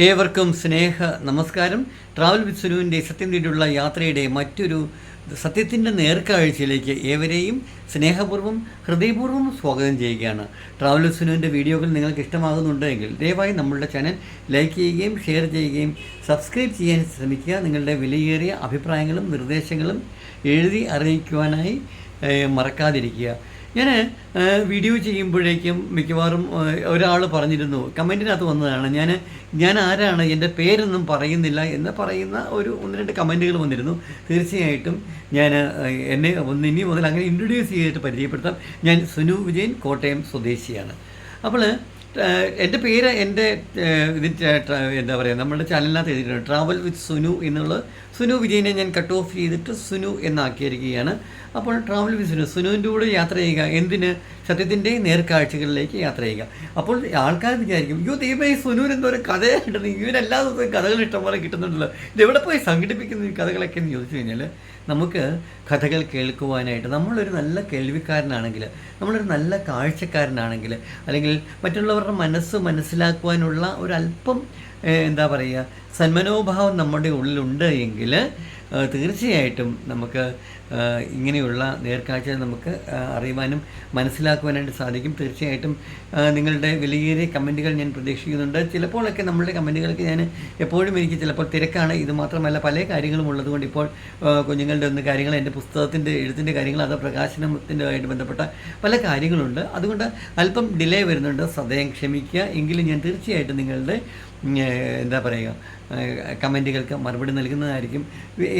ഏവർക്കും സ്നേഹ നമസ്കാരം. Travel with സുനുവിന്റെ സത്യം തേടിയുള്ള യാത്രയുടെ മറ്റൊരു സത്യത്തിന്റെ നേർക്കാഴ്ചയിലേക്ക് ഏവരെയും സ്നേഹപൂർവം ഹൃദയപൂർവം സ്വാഗതം ചെയ്യുകയാണ്. ട്രാവൽ വിത്ത് സുനുവിന്റെ വീഡിയോകൾ നിങ്ങൾക്ക് ഇഷ്ടമാകുന്നുണ്ടെങ്കിൽ ദയവായി നമ്മളുടെ ചാനൽ ലൈക്ക് ചെയ്യുകയും ഷെയർ ചെയ്യുകയും സബ്സ്ക്രൈബ് ചെയ്യാൻ ശ്രമിക്കുക. നിങ്ങളുടെ വിലയേറിയ അഭിപ്രായങ്ങളും നിർദ്ദേശങ്ങളും എഴുതി അറിയിക്കുവാനായി മറക്കാതിരിക്കുക. ഞാൻ വീഡിയോ ചെയ്യുമ്പോഴേക്കും മിക്കവാറും ഒരാൾ പറഞ്ഞിരുന്നു കമന്റിനകത്ത് വന്നതാണ്. ഞാൻ ഞാൻ ആരാണ് എന്റെ പേരൊന്നും പറയുന്നില്ല എന്ന് പറയുന്ന ഒരു ഒന്ന് രണ്ട് കമന്റുകൾ വന്നിരുന്നു. തീർച്ചയായിട്ടും ഞാൻ എന്നെ ഒന്ന് ഇനി മുതൽ അങ്ങനെ ഇൻട്രൊഡ്യൂസ് ചെയ്തിട്ട് പരിചയപ്പെടുത്താം. ഞാൻ സുനു വിജയൻ കോട്ടയം സ്വദേശിയാണ്. അപ്പോൾ എന്റെ പേര് എന്റെ ട്ര- എന്താ പറയുക നമ്മുടെ ചാനലിനകത്ത് എഴുതിയിട്ടുണ്ട്. ട്രാവൽ വിത്ത് സുനു എന്നുള്ള സുനു വിജയനെ ഞാൻ കട്ട് ഓഫ് ചെയ്തിട്ട് സുനു എന്നാക്കിയിരിക്കുകയാണ്. അപ്പോൾ ട്രാവൽ വിത്ത് സുനു. സുനുവിന്റെ കൂടെ യാത്ര ചെയ്യുക. എന്തിന്? സത്യത്തിന്റെ നേർക്കാഴ്ചകളിലേക്ക് യാത്ര ചെയ്യുക. അപ്പോൾ ആൾക്കാർ വിചാരിക്കും യു ദൈവം ഈ സുനുവിന് എന്തോ ഒരു കഥ കിട്ടുന്നു ഇവന് എല്ലാ ദിവസവും കഥകൾ ഇഷ്ടംപോലെ കിട്ടുന്നുണ്ടല്ലോ. ഇത് എവിടെ പോയി സംഘടിപ്പിക്കുന്ന ഈ കഥകളൊക്കെ? എന്ന് ചോദിച്ചു കഴിഞ്ഞാൽ നമുക്ക് കഥകൾ കേൾക്കുവാനായിട്ട് നമ്മളൊരു നല്ല കേൾവിക്കാരനാണെങ്കിൽ നമ്മളൊരു നല്ല കാഴ്ചക്കാരനാണെങ്കിൽ അല്ലെങ്കിൽ മറ്റുള്ളവരുടെ മനസ്സ് മനസ്സിലാക്കുവാനുള്ള ഒരല്പം എന്താ പറയുക സന്മനോഭാവം നമ്മുടെ ഉള്ളിലുണ്ട് എങ്കിൽ തീർച്ചയായിട്ടും നമുക്ക് ഇങ്ങനെയുള്ള നേർക്കാഴ്ച നമുക്ക് അറിയുവാനും മനസ്സിലാക്കുവാനായിട്ട് സാധിക്കും. തീർച്ചയായിട്ടും നിങ്ങളുടെ വിലയേറിയ കമന്റുകൾ ഞാൻ പ്രതീക്ഷിക്കുന്നുണ്ട്. ചിലപ്പോഴൊക്കെ നമ്മളുടെ കമന്റുകൾക്ക് ഞാൻ എപ്പോഴും എനിക്ക് ചിലപ്പോൾ തിരക്കാണ്. ഇത് മാത്രമല്ല പല കാര്യങ്ങളും ഉള്ളതുകൊണ്ട് ഇപ്പോൾ കുഞ്ഞുങ്ങളുടെ ഒന്ന് കാര്യങ്ങൾ എന്റെ പുസ്തകത്തിന്റെ എഴുത്തിന്റെ കാര്യങ്ങൾ അത് പ്രകാശനത്തിന്റെ ആയിട്ട് ബന്ധപ്പെട്ട പല കാര്യങ്ങളുണ്ട്. അതുകൊണ്ട് അല്പം ഡിലേ വരുന്നുണ്ട്. സദയം ക്ഷമിക്കുക. എങ്കിലും ഞാൻ തീർച്ചയായിട്ടും നിങ്ങളുടെ എന്താ പറയുക കമന്റുകൾക്ക് മറുപടി നൽകുന്നതായിരിക്കും.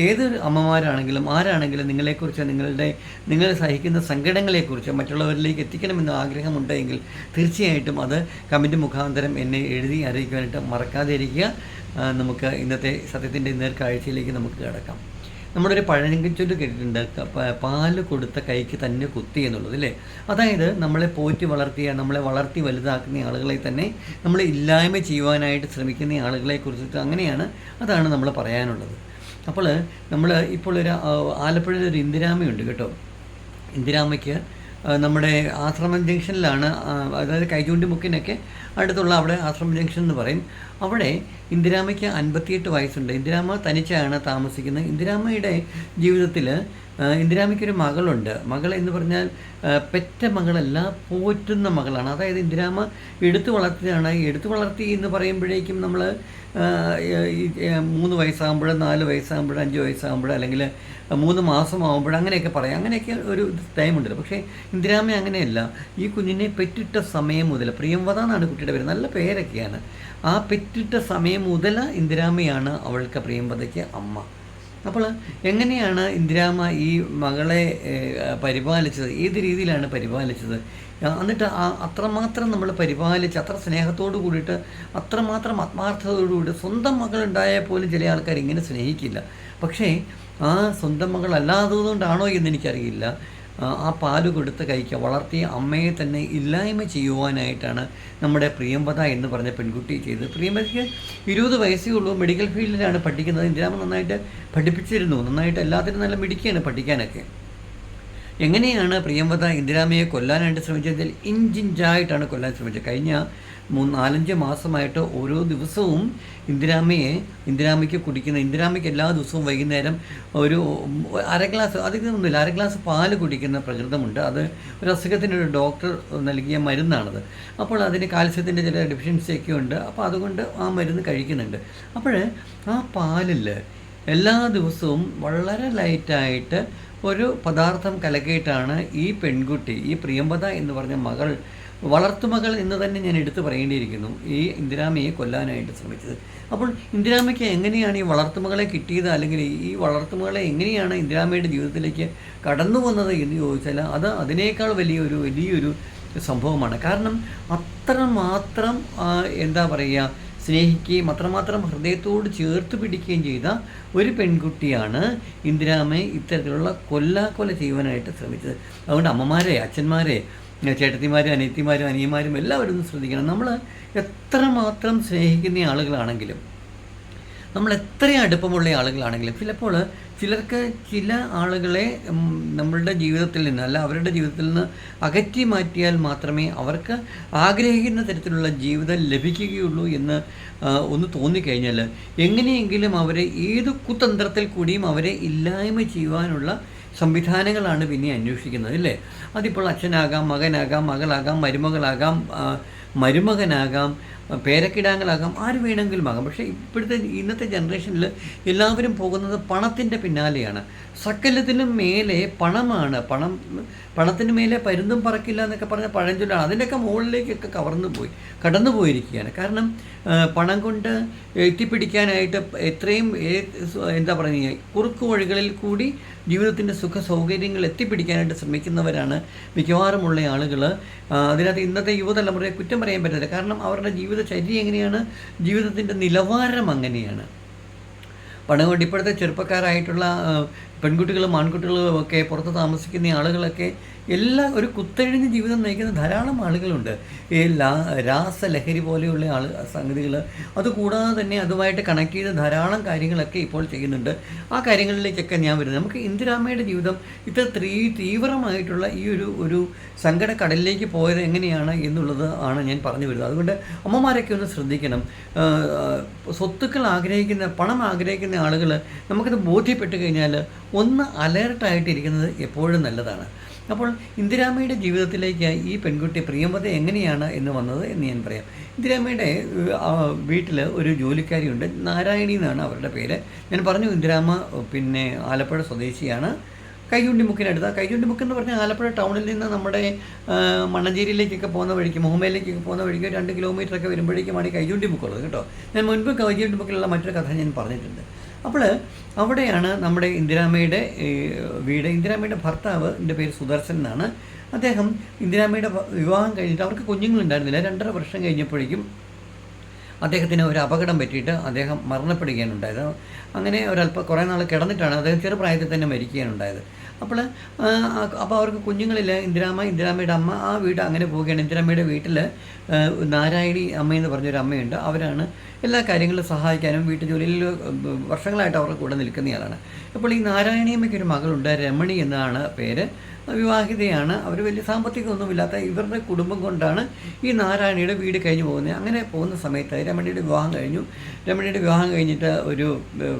ഏത് അമ്മമാരാണെങ്കിലും ആരാണെങ്കിലും നിങ്ങളെക്കുറിച്ച് നിങ്ങളുടെ നിങ്ങൾ സഹിക്കുന്ന സങ്കടങ്ങളെക്കുറിച്ച് മറ്റുള്ളവരിലേക്ക് എത്തിക്കണമെന്ന് ആഗ്രഹമുണ്ടെങ്കിൽ തീർച്ചയായിട്ടും അത് കമന്റ് മുഖാന്തരം എന്നെ എഴുതി അറിയിക്കുവാനായിട്ട് മറക്കാതിരിക്കുക നമുക്ക് ഇന്നത്തെ സത്യത്തിന്റെ നേർക്കാഴ്ചയിലേക്ക് നമുക്ക് കിടക്കാം. നമ്മുടെ ഒരു പഴഞ്ചൊല്ല് കേട്ടിട്ടുണ്ട്. പാൽ കൊടുത്ത കൈക്ക് തന്നെ കുത്തി എന്നുള്ളത് അല്ലേ? അതായത് നമ്മളെ പോറ്റി വളർത്തിയ നമ്മളെ വളർത്തി വലുതാക്കുന്ന ആളുകളെ തന്നെ നമ്മൾ ഇല്ലായ്മ ചെയ്യുവാനായിട്ട് ശ്രമിക്കുന്ന ആളുകളെ കുറിച്ചിട്ട് അങ്ങനെയാണ് അതാണ് നമ്മൾ പറയാനുള്ളത്. അപ്പോൾ നമ്മൾ ഇപ്പോൾ ഒരു ആലപ്പുഴയിൽ ഒരു ഇന്ദിരാമയുണ്ട് കേട്ടോ. ഇന്ദിരാമയ്ക്ക് നമ്മുടെ ആശ്രമം ജംഗ്ഷനിലാണ് അതായത് കൈചൂണ്ടി മുക്കിനൊക്കെ അടുത്തുള്ള അവിടെ ആശ്രമം ജംഗ്ഷൻ എന്ന് പറയും. അവിടെ ഇന്ദിരാമയ്ക്ക് അൻപത്തിയെട്ട് വയസ്സുണ്ട്. ഇന്ദിരാമ തനിച്ചാണ് താമസിക്കുന്നത്. ഇന്ദിരാമയുടെ ജീവിതത്തിൽ ഇന്ദിരാമയ്ക്കൊരു മകളുണ്ട്. മകൾ എന്ന് പറഞ്ഞാൽ പെറ്റ മകളല്ല പോറ്റുന്ന മകളാണ്. അതായത് ഇന്ദിരാമ എടുത്തു വളർത്തിയാണ്. എടുത്തു വളർത്തി എന്ന് പറയുമ്പോഴേക്കും നമ്മൾ മൂന്ന് വയസ്സാകുമ്പോൾ നാല് വയസ്സാകുമ്പോൾ അഞ്ച് വയസ്സാകുമ്പോൾ അല്ലെങ്കിൽ മൂന്ന് മാസമാകുമ്പോൾ അങ്ങനെയൊക്കെ പറയാം. അങ്ങനെയൊക്കെ ഒരു ടൈമുണ്ടല്ലോ. പക്ഷേ ഇന്ദിരാമ അങ്ങനെയല്ല. ഈ കുഞ്ഞിനെ പെറ്റിട്ട സമയം മുതൽ പ്രിയംവത എന്നാണ് കുട്ടിയുടെ പേര് നല്ല പേരൊക്കെയാണ്. ആ പെറ്റിട്ട സമയം മുതൽ ഇന്ദിരാമയാണ് അവൾക്ക് പ്രിയംവതയ്ക്ക് അമ്മ. അപ്പോൾ എങ്ങനെയാണ് ഇന്ദിരാമ ഈ മകളെ പരിപാലിച്ചത്? ഏത് രീതിയിലാണ് പരിപാലിച്ചത്? എന്നിട്ട് ആ അത്രമാത്രം നമ്മൾ പരിപാലിച്ച് അത്ര സ്നേഹത്തോടു കൂടിയിട്ട് അത്രമാത്രം ആത്മാർത്ഥതയോടുകൂടി സ്വന്തം മകളുണ്ടായാൽ പോലും ചില ആൾക്കാർ ഇങ്ങനെ സ്നേഹിക്കില്ല. പക്ഷേ ആ സ്വന്തം മകളല്ലാത്തതുകൊണ്ടാണോ എന്ന് എനിക്കറിയില്ല. ആ, ആ പാൽ കൊടുത്ത് കഴിക്കുക. വളർത്തിയ അമ്മയെ തന്നെ ഇല്ലായ്മ ചെയ്യുവാനായിട്ടാണ് നമ്മുടെ പ്രിയംപത എന്ന് പറഞ്ഞ പെൺകുട്ടി ചെയ്തത്. പ്രിയംപതിക്ക് ഇരുപത് വയസ്സേ ഉള്ളൂ. മെഡിക്കൽ ഫീൽഡിലാണ് പഠിക്കുന്നത്. ഇന്ദിരാമ നന്നായിട്ട് പഠിപ്പിച്ചിരുന്നു. നന്നായിട്ട് എല്ലാത്തിനും നല്ല മിടിക്കുകയാണ് പഠിക്കാനൊക്കെ. എങ്ങനെയാണ് പ്രിയംവത ഇന്ദിരാമയെ കൊല്ലാനായിട്ട് ശ്രമിച്ചതിൽ ഇഞ്ചിഞ്ചായിട്ടാണ് കൊല്ലാൻ ശ്രമിച്ചത്. കഴിഞ്ഞ മൂന്ന് നാലഞ്ച് മാസമായിട്ട് ഓരോ ദിവസവും ഇന്ദിരാമയെ ഇന്ദിരാമയ്ക്ക് കുടിക്കുന്ന ഇന്ദിരാമയ്ക്ക് എല്ലാ ദിവസവും വൈകുന്നേരം ഒരു അര ഗ്ലാസ് അധികമൊന്നുമില്ല അര ഗ്ലാസ് പാൽ കുടിക്കുന്ന പ്രകൃതമുണ്ട്. അത് ഒരു അസുഖത്തിന് ഒരു ഡോക്ടർ നൽകിയ മരുന്നാണത്. അപ്പോൾ അതിന് കാൽസ്യത്തിന്റെ ചില ഡെഫിഷ്യൻസിയൊക്കെ ഉണ്ട്. അപ്പോൾ അതുകൊണ്ട് ആ മരുന്ന് കഴിക്കുന്നുണ്ട്. അപ്പോൾ ആ പാലിൽ എല്ലാ ദിവസവും വളരെ ലൈറ്റായിട്ട് ഒരു പദാർത്ഥം കലക്കിയിട്ടാണ് ഈ പെൺകുട്ടി ഈ പ്രിയമ്പത എന്ന് പറഞ്ഞ മകൾ വളർത്തുമകൾ എന്ന് തന്നെ ഞാൻ എടുത്തു പറയേണ്ടിയിരിക്കുന്നു. ഈ ഇന്ദിരാമയെ കൊല്ലാനായിട്ട് ശ്രമിച്ചത്. അപ്പോൾ ഇന്ദിരാമയ്ക്ക് എങ്ങനെയാണ് ഈ വളർത്തുമകളെ കിട്ടിയത്? അല്ലെങ്കിൽ ഈ വളർത്തുമകളെ എങ്ങനെയാണ് ഇന്ദിരാമയുടെ ജീവിതത്തിലേക്ക് കടന്നു വന്നത് എന്ന് ചോദിച്ചാൽ അത് അതിനേക്കാൾ വലിയൊരു വലിയൊരു സംഭവമാണ്. കാരണം അത്രമാത്രം എന്താ പറയുക സ്നേഹിക്കുകയും അത്രമാത്രം ഹൃദയത്തോട് ചേർത്ത് പിടിക്കുകയും ചെയ്ത ഒരു പെൺകുട്ടിയാണ് ഇന്ദിരാമയെ ഇത്തരത്തിലുള്ള കൊല്ലാക്കൊല ചെയ്യുവാനായിട്ട് ശ്രമിച്ചത്. അതുകൊണ്ട് അമ്മമാരെ അച്ഛന്മാരെ ചേട്ടത്തിമാരും അനിയത്തിമാരും അനിയന്മാരും എല്ലാവരും ഒന്ന് ശ്രദ്ധിക്കണം. നമ്മൾ എത്രമാത്രം സ്നേഹിക്കുന്ന ആളുകളാണെങ്കിലും നമ്മൾ എത്രയും അടുപ്പമുള്ള ആളുകളാണെങ്കിലും ചിലപ്പോൾ ചിലർക്ക് ചില ആളുകളെ നമ്മളുടെ ജീവിതത്തിൽ നിന്ന് അല്ല അവരുടെ ജീവിതത്തിൽ നിന്ന് അകറ്റി മാറ്റിയാൽ മാത്രമേ അവർക്ക് ആഗ്രഹിക്കുന്ന തരത്തിലുള്ള ജീവിതം ലഭിക്കുകയുള്ളൂ എന്ന് ഒന്ന് തോന്നിക്കഴിഞ്ഞാൽ എങ്ങനെയെങ്കിലും അവരെ ഏത് കുതന്ത്രത്തിൽ കൂടിയും അവരെ ഇല്ലായ്മ ചെയ്യുവാനുള്ള സംവിധാനങ്ങളാണ് പിന്നെ അന്വേഷിക്കുന്നത് അല്ലേ അതിപ്പോൾ അച്ഛനാകാം മകനാകാം മകളാകാം മരുമകളാകാം മരുമകനാകാം പേരക്കിടാങ്ങളാകാം ആര് വേണമെങ്കിലും ആകാം. പക്ഷേ ഇപ്പോഴത്തെ ഇന്നത്തെ ജനറേഷനിൽ എല്ലാവരും പോകുന്നത് പണത്തിന്റെ പിന്നാലെയാണ്. സക്കലത്തിനും മേലെ പണമാണ്. പണം പണത്തിന് മേലെ പരുന്തും പറക്കില്ല എന്നൊക്കെ പറഞ്ഞ പഴഞ്ചൊല്ലാണ്. അതിന്റെയൊക്കെ മുകളിലേക്കൊക്കെ കവർന്നു പോയി കടന്നു പോയിരിക്കുകയാണ്. കാരണം പണം കൊണ്ട് എത്തിപ്പിടിക്കാനായിട്ട് എത്രയും എന്താ പറയുക കുറുക്കു വഴികളിൽ കൂടി ജീവിതത്തിന്റെ സുഖ സൗകര്യങ്ങൾ എത്തിപ്പിടിക്കാനായിട്ട് ശ്രമിക്കുന്നവരാണ് മിക്കവാറുമുള്ള ആളുകൾ അതിനകത്ത് ഇന്നത്തെ യുവതലമുറയെ കുറ്റം പറയാൻ പറ്റില്ല കാരണം അവരുടെ ജീവിതചര്യ എങ്ങനെയാണ്? ജീവിതത്തിന്റെ നിലവാരം അങ്ങനെയാണ്. പണം കൊണ്ട് ഇപ്പോഴത്തെ ചെറുപ്പക്കാരായിട്ടുള്ള പെൺകുട്ടികളും ആൺകുട്ടികളും ഒക്കെ പുറത്ത് താമസിക്കുന്ന ആളുകളൊക്കെ എല്ലാ ഒരു കുത്തഴിഞ്ഞ ജീവിതം നയിക്കുന്ന ധാരാളം ആളുകളുണ്ട്. ഈ ലാ രാസലഹരി പോലെയുള്ള ആൾ സംഗതികൾ അതുകൂടാതെ തന്നെ അതുമായിട്ട് കണക്ട് ചെയ്ത ധാരാളം കാര്യങ്ങളൊക്കെ ഇപ്പോൾ ചെയ്യുന്നുണ്ട്. ആ കാര്യങ്ങളിലേക്കൊക്കെ ഞാൻ വരുന്നത്. നമുക്ക് ഇന്ദിരാമ്മയുടെ ജീവിതം ഇത്ര തീ തീവ്രമായിട്ടുള്ള ഈ ഒരു ഒരു സങ്കട കടലിലേക്ക് പോയത് എങ്ങനെയാണ് എന്നുള്ളത് ആണ് ഞാൻ പറഞ്ഞു വരുന്നത്. അതുകൊണ്ട് അമ്മമാരൊക്കെ ഒന്ന് ശ്രദ്ധിക്കണം. സ്വത്തുക്കൾ ആഗ്രഹിക്കുന്ന പണം ആഗ്രഹിക്കുന്ന ആളുകൾ നമുക്കത് ബോധ്യപ്പെട്ട് കഴിഞ്ഞാൽ ഒന്ന് അലേർട്ടായിട്ടിരിക്കുന്നത് എപ്പോഴും നല്ലതാണ്. അപ്പോൾ ഇന്ദിരാമ്മയുടെ ജീവിതത്തിലേക്ക് ഈ പെൺകുട്ടി പ്രിയമത എങ്ങനെയാണ് എന്ന് വന്നത് എന്ന് ഞാൻ പറയാം. ഇന്ദിരാമ്മയുടെ വീട്ടിൽ ഒരു ജോലിക്കാരിയുണ്ട് നാരായണി എന്നാണ് അവരുടെ പേര്. ഞാൻ പറഞ്ഞു ഇന്ദിരാമ്മ പിന്നെ ആലപ്പുഴ സ്വദേശിയാണ്. കൈചൂണ്ടിമുക്കിനടുത്ത്. കൈചൂണ്ടിമുക്ക് എന്ന് പറഞ്ഞാൽ ആലപ്പുഴ ടൗണിൽ നിന്ന് നമ്മുടെ മണ്ണഞ്ചേരിയിലേക്കൊക്കെ പോകുന്ന വഴിക്ക് മുഹമ്മയിലേക്കൊക്കെ പോകുന്ന വഴിക്ക് രണ്ട് കിലോമീറ്ററൊക്കെ വരുമ്പോഴേക്കുമാണ് ഈ കൈചൂണ്ടിമുക്കുള്ളത് കേട്ടോ. ഞാൻ മുൻപ് കൈചൂണ്ടിമുക്കിലുള്ള മറ്റൊരു കഥ ഞാൻ പറഞ്ഞിട്ടുണ്ട്. അപ്പോൾ അവിടെയാണ് നമ്മുടെ ഇന്ദിരാമ്മയുടെ വീട്. ഇന്ദിരാമ്മയുടെ ഭർത്താവ് എന്റെ പേര് സുദർശൻ എന്നാണ്. അദ്ദേഹം ഇന്ദിരാമ്മയുടെ വിവാഹം കഴിഞ്ഞിട്ട് അവർക്ക് കുഞ്ഞുങ്ങളുണ്ടായിരുന്നില്ല. രണ്ടര വർഷം കഴിഞ്ഞപ്പോഴേക്കും അദ്ദേഹത്തിന് ഒരു അപകടം പറ്റിയിട്ട് അദ്ദേഹം മരണപ്പെടുകയാണ് ഉണ്ടായത്. അങ്ങനെ ഒരല്പം കുറേ നാൾ കിടന്നിട്ടാണ് അദ്ദേഹം ചെറുപ്രായത്തിൽ തന്നെ മരിക്കുകയാണ് ഉണ്ടായത്. അപ്പോൾ അപ്പോൾ അവർക്ക് കുഞ്ഞുങ്ങളില്ല ഇന്ദിരാമ്മ ഇന്ദിരാമ്മയുടെ അമ്മ ആ വീട് അങ്ങനെ പോവുകയാണ്. ഇന്ദിരാമ്മയുടെ വീട്ടിൽ നാരായണി അമ്മയെന്ന് പറഞ്ഞൊരു അമ്മയുണ്ട്. അവരാണ് എല്ലാ കാര്യങ്ങളും സഹായിക്കാനും വീട്ടു ജോലിയിൽ വർഷങ്ങളായിട്ട് അവരുടെ കൂടെ നിൽക്കുന്നയാളാണ് അപ്പോൾ ഈ നാരായണിയമ്മയ്ക്ക് ഒരു മകളുണ്ട് രമണി എന്നാണ് പേര്. വിവാഹിതയാണ് അവർ വലിയ സാമ്പത്തികമൊന്നുമില്ലാത്ത ഇവരുടെ കുടുംബം കൊണ്ടാണ് ഈ നാരായണിയുടെ വീട് കഴിഞ്ഞ് പോകുന്നത്. അങ്ങനെ പോകുന്ന സമയത്ത് രമണിയുടെ വിവാഹം കഴിഞ്ഞു. രമണിയുടെ വിവാഹം കഴിഞ്ഞിട്ട് ഒരു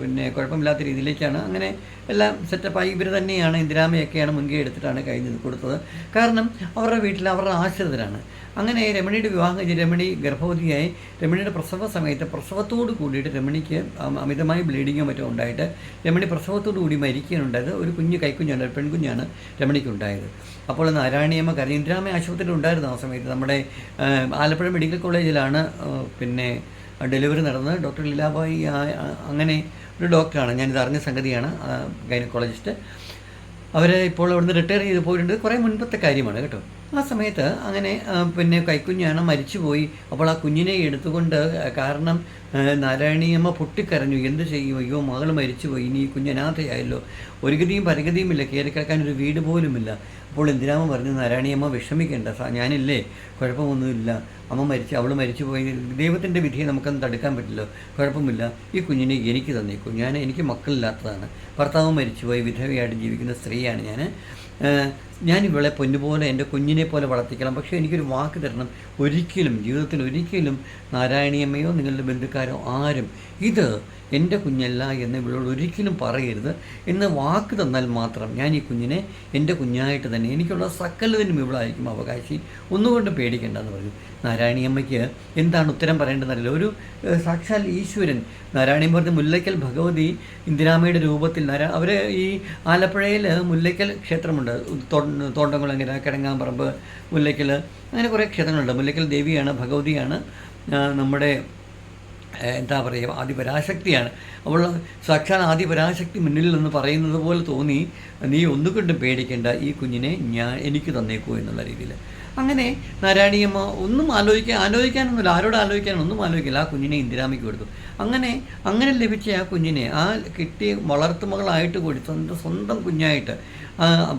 പിന്നെ കുഴപ്പമില്ലാത്ത രീതിയിലേക്കാണ്. അങ്ങനെ എല്ലാം സെറ്റപ്പായി. ഇവർ തന്നെയാണ് ഇന്ദിരാമയൊക്കെയാണ് മുൻകൈ എടുത്തിട്ടാണ് കഴിഞ്ഞത് കൊടുത്തത്. കാരണം അവരുടെ വീട്ടിൽ അവരുടെ ആശ്രിതരാണ്. അങ്ങനെ രമണിയുടെ വിവാഹം കഴിഞ്ഞ് രമണി ഗർഭവതിയായി. രമണിയുടെ പ്രസവ സമയത്ത് പ്രസവത്തോട് കൂടിയിട്ട് രമണിക്ക് അമിതമായ ബ്ലീഡിങ്ങോ മറ്റോ ഉണ്ടായിട്ട് രമണി പ്രസവത്തോടു കൂടി മരിക്കുകയാണ് ഉണ്ടായത് ഒരു കുഞ്ഞ് കൈക്കുഞ്ഞാണ് ഒരു പെൺകുഞ്ഞാണ് രമണിക്ക് ഉണ്ടായത് അപ്പോൾ നാരായണിയമ്മ കരീന്ദ്രാമ ആശുപത്രിയിൽ ഉണ്ടായിരുന്നു ആ സമയത്ത്. നമ്മുടെ ആലപ്പുഴ മെഡിക്കൽ കോളേജിലാണ് പിന്നെ ഡെലിവറി നടന്നത്. ഡോക്ടർ ലീലാബായി അങ്ങനെ ഒരു ഡോക്ടറാണ്. ഞാനിത് അറിഞ്ഞ സംഗതിയാണ് ഗൈനക്കോളജിസ്റ്റ്. അവരെ ഇപ്പോൾ അവിടുന്ന് റിട്ടയർ ചെയ്ത് പോയിട്ടുണ്ട്. കുറേ മുൻപത്തെ കാര്യമാണ് കേട്ടോ. ആ സമയത്ത് അങ്ങനെ പിന്നെ കൈക്കുഞ്ഞാണ് മരിച്ചുപോയി. അപ്പോൾ ആ കുഞ്ഞിനെ എടുത്തുകൊണ്ട് കാരണം നാരായണിയമ്മ പൊട്ടിക്കരഞ്ഞു. എന്ത് ചെയ്യും? അയ്യോ മകൾ മരിച്ചുപോയി. ഇനി ഈ കുഞ്ഞ് അനാഥയായല്ലോ. ഒരു ഗതിയും കയറി കിടക്കാൻ ഒരു വീട് പോലുമില്ല. അപ്പോൾ ഇന്ദിരാമ പറഞ്ഞു നാരായണിയമ്മ വിഷമിക്കേണ്ട. ഞാനില്ലേ. കുഴപ്പമൊന്നുമില്ല. അമ്മ മരിച്ചു അവൾ മരിച്ചുപോയി. ദൈവത്തിന്റെ വിധിയെ നമുക്കൊന്നും തടുക്കാൻ പറ്റില്ല. കുഴപ്പമില്ല. ഈ കുഞ്ഞിനെ എനിക്ക് തന്നേക്കൂ. ഞാൻ എനിക്ക് മക്കളില്ലാത്തതാണ്. ഭർത്താവ് മരിച്ചുപോയി. വിധവയായിട്ട് ജീവിക്കുന്ന സ്ത്രീയാണ് ഞാൻ ഞാൻ ഇവളെ പൊന്നുപോലെ എന്റെ കുഞ്ഞിനെ പോലെ വളർത്തിക്കണം. പക്ഷേ എനിക്കൊരു വാക്ക് തരണം. ഒരിക്കലും ജീവിതത്തിൽ ഒരിക്കലും നാരായണീയമ്മയോ നിങ്ങളുടെ ബന്ധുക്കാരോ ആരും ഇത് എന്റെ കുഞ്ഞല്ല എന്ന് ഇവളോട് ഒരിക്കലും പറയരുത്. എന്ന് വാക്ക് തന്നാൽ മാത്രം ഞാൻ ഈ കുഞ്ഞിനെ എന്റെ കുഞ്ഞായിട്ട് തന്നെ എനിക്കുള്ള സകലതിനും ഇവളായിരിക്കും അവകാശി. ഒന്നുകൊണ്ടും പേടിക്കേണ്ടെന്ന് പറഞ്ഞു. നാരായണിയമ്മയ്ക്ക് എന്താണ് ഉത്തരം പറയേണ്ടതല്ല ഒരു സാക്ഷാൽ ഈശ്വരൻ നാരായണിയമ്മ പറഞ്ഞ മുല്ലയ്ക്കൽ ഭഗവതി ഇന്ദിരാമയുടെ രൂപത്തിൽ നാരായ അവർ ഈ ആലപ്പുഴയിൽ മുല്ലയ്ക്കൽ ക്ഷേത്രമുണ്ട്. തോ- തോണ്ടംകുളങ്ങര കിടങ്ങാമ്പറമ്പ് മുല്ലയ്ക്കൽ അങ്ങനെ കുറേ ക്ഷേത്രങ്ങളുണ്ട്. മുല്ലയ്ക്കൽ ദേവിയാണ് ഭഗവതിയാണ് നമ്മുടെ എന്താ പറയുക ആദിപരാശക്തിയാണ്. അപ്പോൾ സാക്ഷാൽ ആദിപരാശക്തി മുന്നിൽ നിന്ന് പറയുന്നത് പോലെ തോന്നി നീ ഒന്നുകൊണ്ടും പേടിക്കേണ്ട ഈ കുഞ്ഞിനെ ഞാൻ എനിക്ക് തന്നേക്കൂ എന്നുള്ള രീതിയിൽ. അങ്ങനെ നാരായണിയമ്മ ഒന്നും ആലോചിക്കാൻ ആലോചിക്കാനൊന്നുമില്ല ആരോട് ആലോചിക്കാനൊന്നും ആലോചിക്കില്ല. ആ കുഞ്ഞിനെ ഇന്ദിരാമയ്ക്ക് കൊടുത്തു. അങ്ങനെ അങ്ങനെ ലഭിച്ച ആ കുഞ്ഞിനെ ആ കിട്ടിയ വളർത്തുമകളായിട്ട് കൊടുത്തു സ്വന്തം കുഞ്ഞായിട്ട്